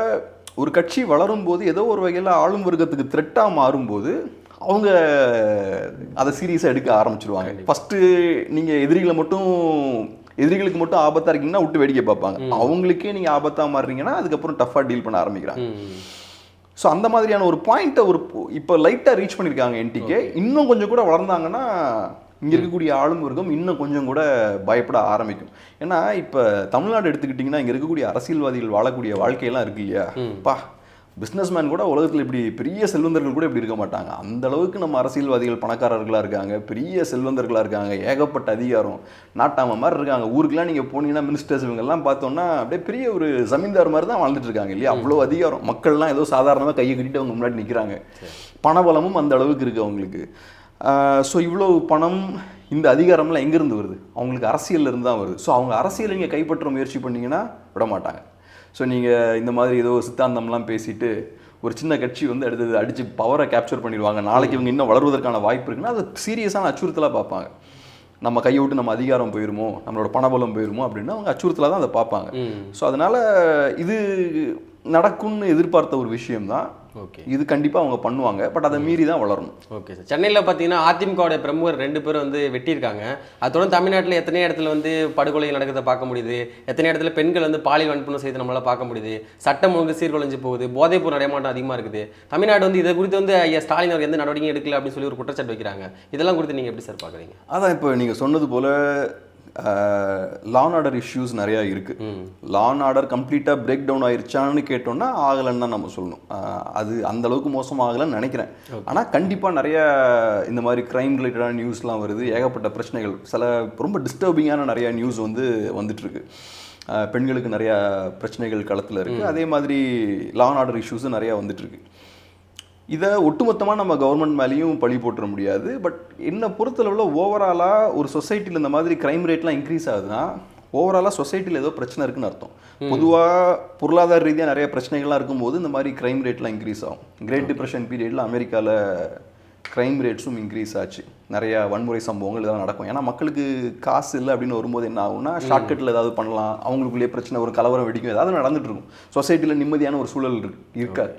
ஒரு கட்சி வளரும் போது ஏதோ ஒரு வகையில் ஆளும் வர்க்கத்துக்கு த்ரெட்டாக மாறும்போது அவங்க அதை சீரியஸாக எடுக்க ஆரம்பிச்சிருவாங்க. ஃபஸ்ட்டு நீங்கள் எதிரிகளை மட்டும் எதிரிகளுக்கு மட்டும் ஆபத்தாக இருக்கீங்கன்னா விட்டு வேடிக்கை பார்ப்பாங்க. அவங்களுக்கே நீங்கள் ஆபத்தாக மாறுறீங்கன்னா அதுக்கப்புறம் டஃப்பாக டீல் பண்ண ஆரம்பிக்கிறாங்க. ஸோ அந்த மாதிரியான ஒரு பாயிண்ட்டை ஒரு இப்போ லைட்டாக ரீச் பண்ணியிருக்காங்க என்டிகே இன்னும் கொஞ்சம் கூட வளர்ந்தாங்கன்னா இங்கே இருக்கக்கூடிய ஆளும் வர்க்கம் இன்னும் கொஞ்சம் கூட பயப்பட ஆரம்பிக்கும். ஏன்னா இப்போ தமிழ்நாடு எடுத்துக்கிட்டிங்கன்னா இங்கே இருக்கக்கூடிய அரசியல்வாதிகள் வாழக்கூடிய வாழ்க்கையெல்லாம் இருக்கு இல்லையா? பா பிஸ்னஸ்மேன் கூட உலகத்தில் இப்படி பெரிய செல்வந்தர்கள் கூட இப்படி இருக்க மாட்டாங்க. அந்த அளவுக்கு நம்ம அரசியல்வாதிகள் பணக்காரர்களாக இருக்காங்க பெரிய செல்வந்தர்களாக இருக்காங்க ஏகப்பட்ட அதிகாரம் நாட்டாம மாதிரி இருக்காங்க. ஊருக்குலாம் நீங்கள் போனீங்கன்னா மினிஸ்டர்ஸ் இவங்கெல்லாம் பார்த்தோன்னா அப்படியே பெரிய ஒரு ஜமீன்தார் மாதிரி தான் வாழ்ந்துட்டு இருக்காங்க இல்லையா? அவ்வளோ அதிகாரம். மக்கள்லாம் ஏதோ சாதாரணமாக கையை கட்டிட்டு அவங்க முன்னாடி நிற்கிறாங்க பணபலமும் அந்த அளவுக்கு இருக்குது அவங்களுக்கு. ஸோ இவ்வளோ பணம் இந்த அதிகாரம்லாம் எங்கேருந்து வருது? அவங்களுக்கு அரசியல்ல இருந்து தான் வருது. ஸோ அவங்க அரசியலை நீங்கள் கைப்பற்ற முயற்சி பண்ணீங்கன்னா விட மாட்டாங்க. ஸோ நீங்கள் இந்த மாதிரி ஏதோ சித்தாந்தம்லாம் பேசிட்டு ஒரு சின்ன கட்சி வந்து அடுத்தது அடித்து பவரை கேப்சர் பண்ணிடுவாங்க. நாளைக்கு இவங்க இன்னும் வளருவதற்கான வாய்ப்பு இருக்குன்னா அது சீரியஸான அச்சுறுத்தலாக பார்ப்பாங்க. நம்ம கையை விட்டு நம்ம அதிகாரம் போயிருமோ? நம்மளோட பணபலம் போயிருமோ? அப்படின்னா அவங்க அச்சுறுத்தலாக தான் அதை பார்ப்பாங்க. ஸோ அதனால் இது நடக்கும்னு எதிர்பார்த்த ஒரு விஷயம்தான். ஓகே. இது கண்டிப்பாக அவங்க பண்ணுவாங்க. பட் அதை மீறி தான் வளரணும். Okay sir. சென்னையில் பார்த்தீங்கன்னா அதிமுகவுடைய பிரமுகர் ரெண்டு பேரும் வந்து வெட்டியிருக்காங்க. அது தொடர்ந்து தமிழ்நாட்டில் எத்தனை இடத்துல வந்து படுகொலை நடக்கிறத பார்க்க முடியுது? எத்தனை இடத்துல பெண்கள் வந்து பாலியல் வன்புணர்வு செய்து நம்மளால பார்க்க முடியுது? சட்டம் ஒழுங்கு சீர்குலைஞ்சு போகுது. போதைப்பொருள் நடைமாட்டம் அதிகமாக இருக்குது. தமிழ்நாடு வந்து இதை குறித்து வந்து ஐயா ஸ்டாலின் அவர் எந்த நடவடிக்கையும் எடுக்கல அப்படின்னு சொல்லி ஒரு குற்றச்சாட்டு வைக்கிறாங்க. இதெல்லாம் குறித்து நீங்கள் எப்படி சார் பார்க்குறீங்க அதான் இப்போ நீங்கள் சொன்னது போல் லான் ஆர்டர் இஷ்யூஸ் நிறையா இருக்குது லான் ஆர்டர் கம்ப்ளீட்டாக பிரேக் டவுன் ஆயிருச்சான்னு கேட்டோம்னா ஆகலைன்னு தான் நம்ம சொல்லணும். அது அந்த அளவுக்கு மோசமாகலைன்னு நினைக்கிறேன். ஆனால் கண்டிப்பாக நிறைய இந்த மாதிரி க்ரைம் ரிலேட்டடான நியூஸ்லாம் வருது. ஏகப்பட்ட பிரச்சனைகள். சில ரொம்ப டிஸ்டர்பிங்கான நிறைய நியூஸ் வந்து வந்துட்டுருக்கு. பெண்களுக்கு நிறையா பிரச்சனைகள் களத்தில் இருக்குது அதே மாதிரி லான் ஆர்டர் இஷ்யூஸும் நிறையா வந்துட்டுருக்கு. இதை ஒட்டுமொத்தமாக நம்ம கவர்மெண்ட் மேலேயும் பழி போட்டுற முடியாது. பட் என்ன பொறுத்தளவில் ஓவராலாக ஒரு சொசைட்டியில் இந்த மாதிரி க்ரைம் ரேட்லாம் இன்க்ரீஸ் ஆகுதுன்னா ஓவராலாக சொசைட்டியில் ஏதோ பிரச்சனை இருக்குன்னு அர்த்தம். பொதுவாக பொருளாதார ரீதியாக நிறைய பிரச்சனைகள்லாம் இருக்கும்போது இந்த மாதிரி க்ரைம் ரேட்லாம் இன்க்ரீஸ் ஆகும். கிரேட் டிப்ரெஷன் பீரியடில் அமெரிக்காவில் க்ரைம் ரேட்ஸும் இன்க்ரீஸ் ஆச்சு. நிறைய வன்முறை சம்பவங்கள் இதெல்லாம் நடக்கும். ஏன்னா மக்களுக்கு காசு இல்லை அப்படின்னு வரும்போது என்ன ஆகும்னா ஷார்ட்கட்டில் ஏதாவது பண்ணலாம். அவங்களுக்குள்ளேயே பிரச்சனை ஒரு கலவரம் வெடிக்கும். ஏதாவது நடந்துட்டு இருக்கும். சொசைட்டியில் நிம்மதியான ஒரு சூழல் இருக்கு இருக்காது.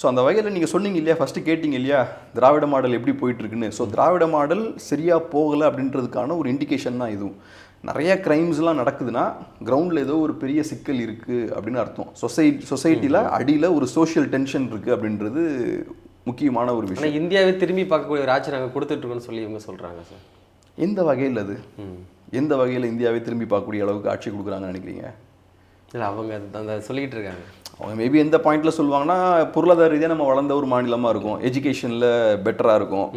ஸோ அந்த வகையில் நீங்கள் சொன்னீங்க இல்லையா ஃபஸ்ட்டு கேட்டிங்க இல்லையா திராவிட மாடல் எப்படி போயிட்டு இருக்குன்னு ஸோ திராவிட மாடல் சரியாக போகலை அப்படின்றதுக்கான ஒரு இண்டிகேஷன் தான் இதுவும். நிறைய கிரைம்ஸ்லாம் நடக்குதுன்னா கிரவுண்டில் ஏதோ ஒரு பெரிய சிக்கல் இருக்குது அப்படின்னு அர்த்தம். சொசைட்டி சொசைட்டியில் அடியில் ஒரு சோஷியல் டென்ஷன் இருக்குது அப்படின்றது முக்கியமான ஒரு விஷயம். இந்தியாவே திரும்பி பார்க்கக்கூடிய ஒரு ஆட்சி நாங்கள் கொடுத்துட்ருக்கோன்னு சொல்லி இவங்க சொல்கிறாங்க சார். எந்த வகையில் அது? எந்த வகையில் இந்தியாவை திரும்பி பார்க்கக்கூடிய அளவுக்கு ஆட்சி கொடுக்குறாங்கன்னு நினைக்கிறீங்க? இல்லை அவங்க அந்த சொல்லிக்கிட்டு இருக்காங்க. அவங்க மேபி எந்த பாயிண்ட்ல சொல்லுவாங்கன்னா பொருளாதார ரீதியாக நம்ம வளர்ந்த ஒரு மாநிலமாக இருக்கும். எஜுகேஷனில் பெட்டராக இருக்கும்.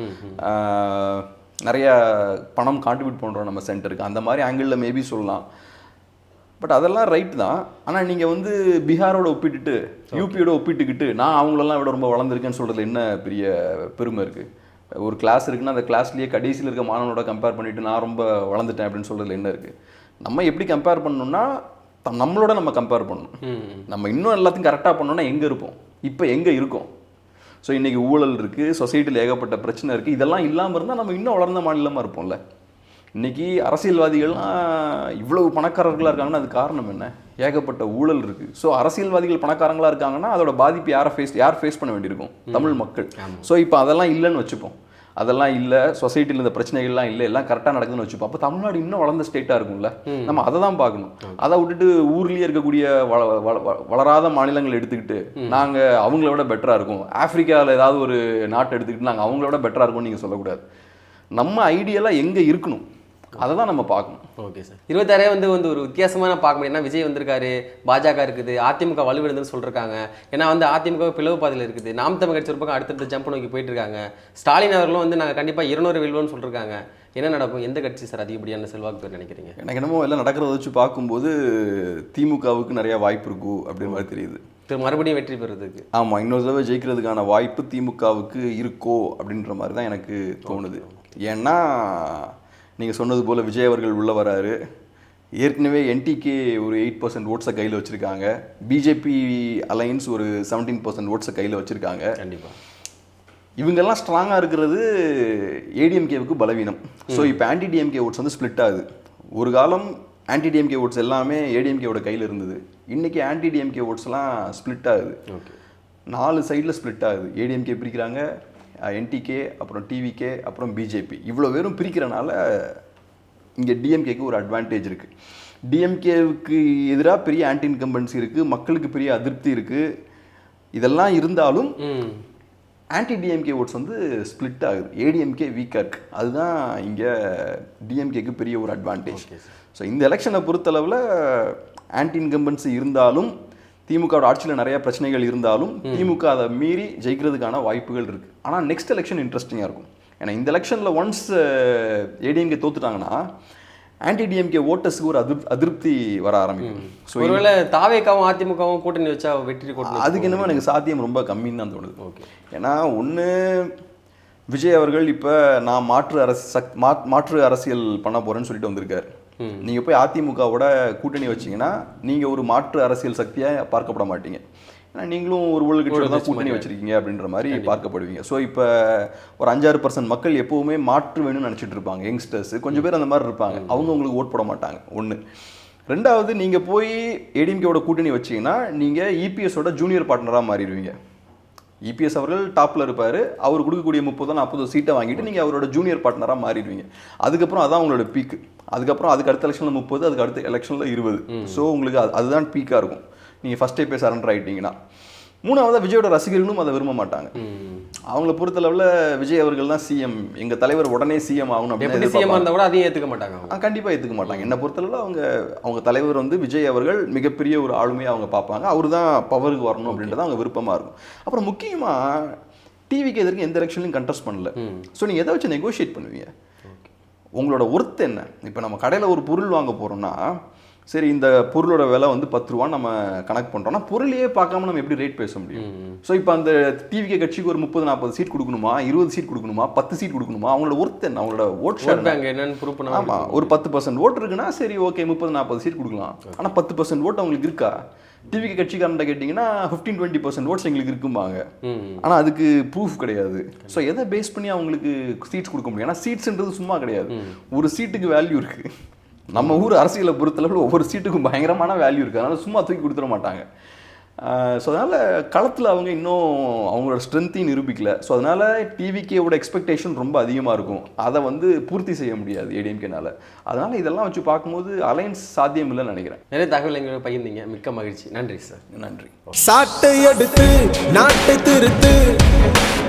நிறைய பணம் கான்ட்ரிபியூட் பண்ணுறோம் நம்ம சென்டருக்கு அந்த மாதிரி ஆங்கிளில் மேபி சொல்லலாம். பட் அதெல்லாம் ரைட் தான். ஆனால் நீங்கள் வந்து பீகாரோட ஒப்பிட்டுட்டு யூபியோட ஒப்பிட்டுக்கிட்டு நான் அவங்களெல்லாம் விட ரொம்ப வளர்ந்துருக்கேன்னு சொல்கிறதுல என்ன பெரிய பெருமை இருக்குது ஒரு கிளாஸ் இருக்குன்னா அந்த கிளாஸ்லேயே கடைசியில் இருக்க மாணவனோட கம்பேர் பண்ணிட்டு நான் ரொம்ப வளர்ந்துட்டேன் அப்படின்னு சொல்கிறதுல என்ன இருக்குது நம்ம எப்படி கம்பேர் பண்ணணும்னா நம்மளோட நம்ம கம்பேர் பண்ணணும். நம்ம இன்னும் எல்லாத்தையும் கரெக்டாக பண்ணோம்னா எங்கே இருப்போம்? இப்போ எங்கே இருக்கோம்? ஸோ இன்றைக்கி ஊழல் இருக்குது சொசைட்டியில் ஏகப்பட்ட பிரச்சனை இருக்குது இதெல்லாம் இல்லாமல் இருந்தால் நம்ம இன்னும் வளர்ந்த மாநிலமாக இருப்போம்ல. இன்னைக்கு அரசியல்வாதிகள்லாம் இவ்வளவு பணக்காரர்களாக இருக்காங்கன்னா அது காரணம் என்ன? ஏகப்பட்ட ஊழல் இருக்கு. ஸோ அரசியல்வாதிகள் பணக்காரங்களா இருக்காங்கன்னா அதோட பாதிப்பு யாரை ஃபேஸ் யார் ஃபேஸ் பண்ண வேண்டியிருக்கும்? தமிழ் மக்கள். ஸோ இப்போ அதெல்லாம் இல்லைன்னு வச்சுப்போம். அதெல்லாம் இல்லை சொசைட்டியில் இந்த பிரச்சனைகள்லாம் இல்லை எல்லாம் கரெக்டாக நடக்குதுன்னு வச்சுப்போம். அப்போ தமிழ்நாடு இன்னும் வளர்ந்த ஸ்டேட்டாக இருக்கும்ல? நம்ம அதை தான் பார்க்கணும். அதை விட்டுட்டு ஊர்லேயே இருக்கக்கூடிய வள வள- வள- வளராத மாநிலங்கள் எடுத்துக்கிட்டு நாங்கள் அவங்கள விட பெட்டராக இருக்கும். ஆப்பிரிக்காவில் ஏதாவது ஒரு நாட்டை எடுத்துக்கிட்டு நாங்கள் அவங்கள விட பெட்டராக இருக்கும்னு நீங்கள் சொல்லக்கூடாது. நம்ம ஐடியெல்லாம் எங்கே இருக்கணும்? அதை தான் நம்ம பார்க்கணும். Okay sir. இருபத்தாறே வந்து வந்து ஒரு வித்தியாசமான பார்க்க முடியும் ஏன்னா விஜய் வந்திருக்காரு பாஜக இருக்குது அதிமுக வலுவிழந்துன்னு சொல்லிருக்காங்க. ஏன்னா வந்து அதிமுக பிளவு பாதையில் இருக்குது. நாம் தமிழ் கட்சி ஒரு பக்கம் அடுத்தடுத்த ஜம்ப் நோக்கி போயிட்டு இருக்காங்க. ஸ்டாலின் அவர்களும் வந்து நாங்கள் கண்டிப்பாக இருநூறு வெல்வோம்னு சொல்லிருக்காங்க. என்ன நடக்கும்? எந்த கட்சி சார் அதிகப்படியான செல்வாக்கு பெறும் நினைக்கிறீங்க? எனக்கு என்னமோ எல்லாம் நடக்கிறத வச்சு பார்க்கும்போது திமுகவுக்கு நிறைய வாய்ப்பு இருக்கும் அப்படின்ற மாதிரி தெரியுது. திரு மறுபடியும் வெற்றி பெறுறதுக்கு. ஆமாம் இன்னொரு தடவை ஜெயிக்கிறதுக்கான வாய்ப்பு திமுகவுக்கு இருக்கோ அப்படின்ற மாதிரி தான் எனக்கு தோணுது. ஏன்னா நீங்கள் சொன்னது போல் விஜய் அவர்கள் உள்ள வராரு. ஏற்கனவே என்டிகே ஒரு எயிட் பர்சன்ட் ஓட்ஸை கையில் வச்சுருக்காங்க. பிஜேபி அலைன்ஸ் ஒரு செவன்டீன் பர்சன்ட் ஓட்ஸை கையில் வச்சுருக்காங்க. கண்டிப்பாக இவங்கெல்லாம் ஸ்ட்ராங்காக இருக்கிறது ஏடிஎம்கேவுக்கு பலவீனம். ஸோ இப்போ ஆன்டி டிஎம்கே ஓட்ஸ் வந்து ஸ்ப்ளிட் ஆகுது. ஒரு காலம் ஆன்டி டிஎம்கே ஓட்ஸ் எல்லாமே ஏடிஎம்கேவோட கையில் இருந்தது. இன்னைக்கு ஆன்டி டிஎம்கே ஓட்ஸ்லாம் ஸ்ப்ளிட் ஆகுது. ஓகே. நாலு சைடில் ஸ்ப்ளிட் ஆகுது. ஏடிஎம்கே பிரிக்கிறாங்க. என்டிகே அப்புறம் டிவிகே அப்புறம் பிஜேபி இவ்வளோ பேரும் பிரிக்கிறனால இங்கே டிஎம்கேக்கு ஒரு அட்வான்டேஜ் இருக்குது டிஎம்கேவுக்கு எதிராக பெரிய ஆன்டி இன்கம்பன்சி இருக்குது மக்களுக்கு பெரிய அதிருப்தி இருக்குது இதெல்லாம் இருந்தாலும் ஆன்டி டிஎம்கே ஓட்ஸ் வந்து ஸ்ப்ளிட் ஆகுது. ஏடிஎம்கே வீக்காக இருக்குது அதுதான் இங்கே டிஎம்கேக்கு பெரிய ஒரு அட்வான்டேஜ் ஸோ இந்த எலெக்ஷனை பொறுத்தளவில் ஆன்டி இன்கம்பன்சி இருந்தாலும் திமுகவோட ஆட்சியில் நிறைய பிரச்சனைகள் இருந்தாலும் திமுக அதை மீறி ஜெயிக்கிறதுக்கான வாய்ப்புகள் இருக்குது ஆனால் நெக்ஸ்ட் எலெக்ஷன் இன்ட்ரெஸ்டிங்காக இருக்கும். ஏன்னா இந்த எலெக்ஷனில் ஒன்ஸ் ஏடிஎம்கே தோத்துட்டாங்கன்னா ஆன்டி டிஎம்கே ஓட்டர்ஸுக்கு ஒரு அதிருப் அதிருப்தி வர ஆரம்பிக்கும். ஸோ ஒருவேளை தாவேக்காவும் அதிமுகவும் கூட்டணி வச்சா வெற்றி கூட்டணி அதுக்கு என்னமோ எனக்கு சாத்தியம் ரொம்ப கம்மின்னு தான் தோணுது. ஓகே. ஏன்னா ஒன்று விஜய் அவர்கள் இப்போ நான் மாற்று அரசு சக் மாற்று அரசியல் பண்ண போறேன்னு சொல்லிட்டு வந்திருக்காரு. நீங்கள் போய் அதிமுகவோட கூட்டணி வச்சீங்கன்னா நீங்கள் ஒரு மாற்று அரசியல் சக்தியாக பார்க்கப்பட மாட்டீங்க. ஏன்னா நீங்களும் ஒரு ஊழல் கட்சியோட தான் கூட்டணி வச்சிருக்கீங்க அப்படின்ற மாதிரி பார்க்கப்படுவீங்க. ஸோ இப்போ ஒரு அஞ்சாறு பர்சன்ட் மக்கள் எப்பவுமே மாற்று வேணும்னு நினச்சிட்டு இருப்பாங்க. யங்ஸ்டர்ஸ் கொஞ்சம் பேர் அந்த மாதிரி இருப்பாங்க. அவங்க உங்களுக்கு ஓட் போட மாட்டாங்க. ஒன்று ரெண்டாவது நீங்கள் போய் ஏடிஎம்கேவோட கூட்டணி வச்சீங்கன்னா நீங்கள் இபிஎஸோட ஜூனியர் பார்ட்னராக மாறிடுவீங்க. இபிஎஸ் அவர்கள் டாப்ல இருப்பாரு. அவர் கொடுக்கக்கூடிய முப்பதோ நாற்பது சீட்டை வாங்கிட்டு நீங்க அவரோட ஜூனியர் பார்ட்னரா மாறிடுவீங்க. அதுக்கப்புறம் அதான் உங்களோட பீக் அதுக்கப்புறம் அதுக்கு அடுத்த எலெக்ஷன்ல முப்பது அதுக்கு அடுத்த எலெக்ஷன்ல இருபது. ஸோ உங்களுக்கு அது- அதுதான் பீக்கா இருக்கும். நீங்க ஃபர்ஸ்டே போய் சரண்டர் ஆயிட்டீங்கன்னா. மூணாவது விஜயோட ரசிகர்களும் அதை விரும்ப மாட்டாங்க. அவங்கள பொறுத்தளவுல விஜய் அவர்கள் தான் சிஎம் எங்க தலைவர் உடனே சிஎம் ஆகணும் அப்படின்னு சிஎம் இருந்தால் கூட அதையும் ஏற்றுக்க மாட்டாங்க அவங்க. ஆ, கண்டிப்பா ஏத்துக்க மாட்டாங்க. என்ன பொறுத்தளவுல அவங்க அவங்க தலைவர் வந்து விஜய் அவர்கள் மிகப்பெரிய ஒரு ஆளுமையை அவங்க பார்ப்பாங்க. அவர் தான் பவருக்கு வரணும் அப்படின்றது அவங்க விருப்பமா இருக்கும். அப்புறம் முக்கியமா டிவிக்கு எதிர்க்கு எந்த எலெக்ஷன்லையும் கண்டெஸ்ட் பண்ணல. ஸோ நீங்க எதை வச்சு நெகோஷியேட் பண்ணுவீங்க? உங்களோட ஒர்த் என்ன? இப்போ நம்ம கடையில் ஒரு பொருள் வாங்க போறோம்னா சரி இந்த பொருளோட விலை வந்து பத்து ரூபா நம்ம கணக்கு பண்றோம்னா பொருளையே பார்க்காம நம்ம எப்படி ரேட் பேச முடியும்? ஸோ இப்போ அந்த டிவிகே கட்சிக்கு ஒரு முப்பது நாற்பது சீட் கொடுக்கணுமா? இருபது சீட் கொடுக்கணுமா? பத்து சீட் கொடுக்கணுமா? அவங்களோட ஒர்த் என்ன? அவங்களோட ஓட் ஷேர் ஓட் பேங்க் என்னன்னு ப்ரூவ் பண்ண ஆமா ஒரு பத்து பர்சன்ட் ஓட்டு இருக்குன்னா சரி ஓகே முப்பது நாற்பது சீட் கொடுக்கலாம். ஆனா பத்து பர்சன்ட் ஓட்டு அவங்களுக்கு இருக்கா? டிவிக்கு கட்சிக்காரன்ட்ட கேட்டிங்கன்னா ஃபிஃப்டீன் டுவெண்ட்டி பர்சன்ட் ஓட்ஸ் எங்களுக்கு இருக்கும்பாங்க. ம். ஆனா அதுக்கு ப்ரூஃப் கிடையாது. ஸோ எதை பேஸ் பண்ணி அவங்களுக்கு சீட்ஸ் கொடுக்க முடியும்? ஏன்னா சீட்ஸ்ன்றது சும்மா கிடையாது. ஒரு சீட்டுக்கு வேல்யூ இருக்கு. நம்ம ஊர் அரசியலை பொறுத்தளவில் ஒவ்வொரு சீட்டுக்கும் பயங்கரமான வேல்யூ இருக்கு. அதனால சும்மா தூக்கி கொடுத்துட மாட்டாங்க. ஸோ அதனால களத்தில் அவங்க இன்னும் அவங்களோட ஸ்ட்ரென்த்தையும் நிரூபிக்கல. ஸோ அதனால டிவிக்கேவோட எக்ஸ்பெக்டேஷன் ரொம்ப அதிகமாக இருக்கும். அதை வந்து பூர்த்தி செய்ய முடியாது ஏடிஎம்கேனால அதனால இதெல்லாம் வச்சு பார்க்கும்போது அலைன்ஸ் சாத்தியம் இல்லைன்னு நினைக்கிறேன். நிறைய தகவல் எங்களுக்கு பகிர்ந்தீங்க. மிக்க மகிழ்ச்சி. நன்றி சார் நன்றி. சாட்டை எடுத்து நாட்டை திருத்து.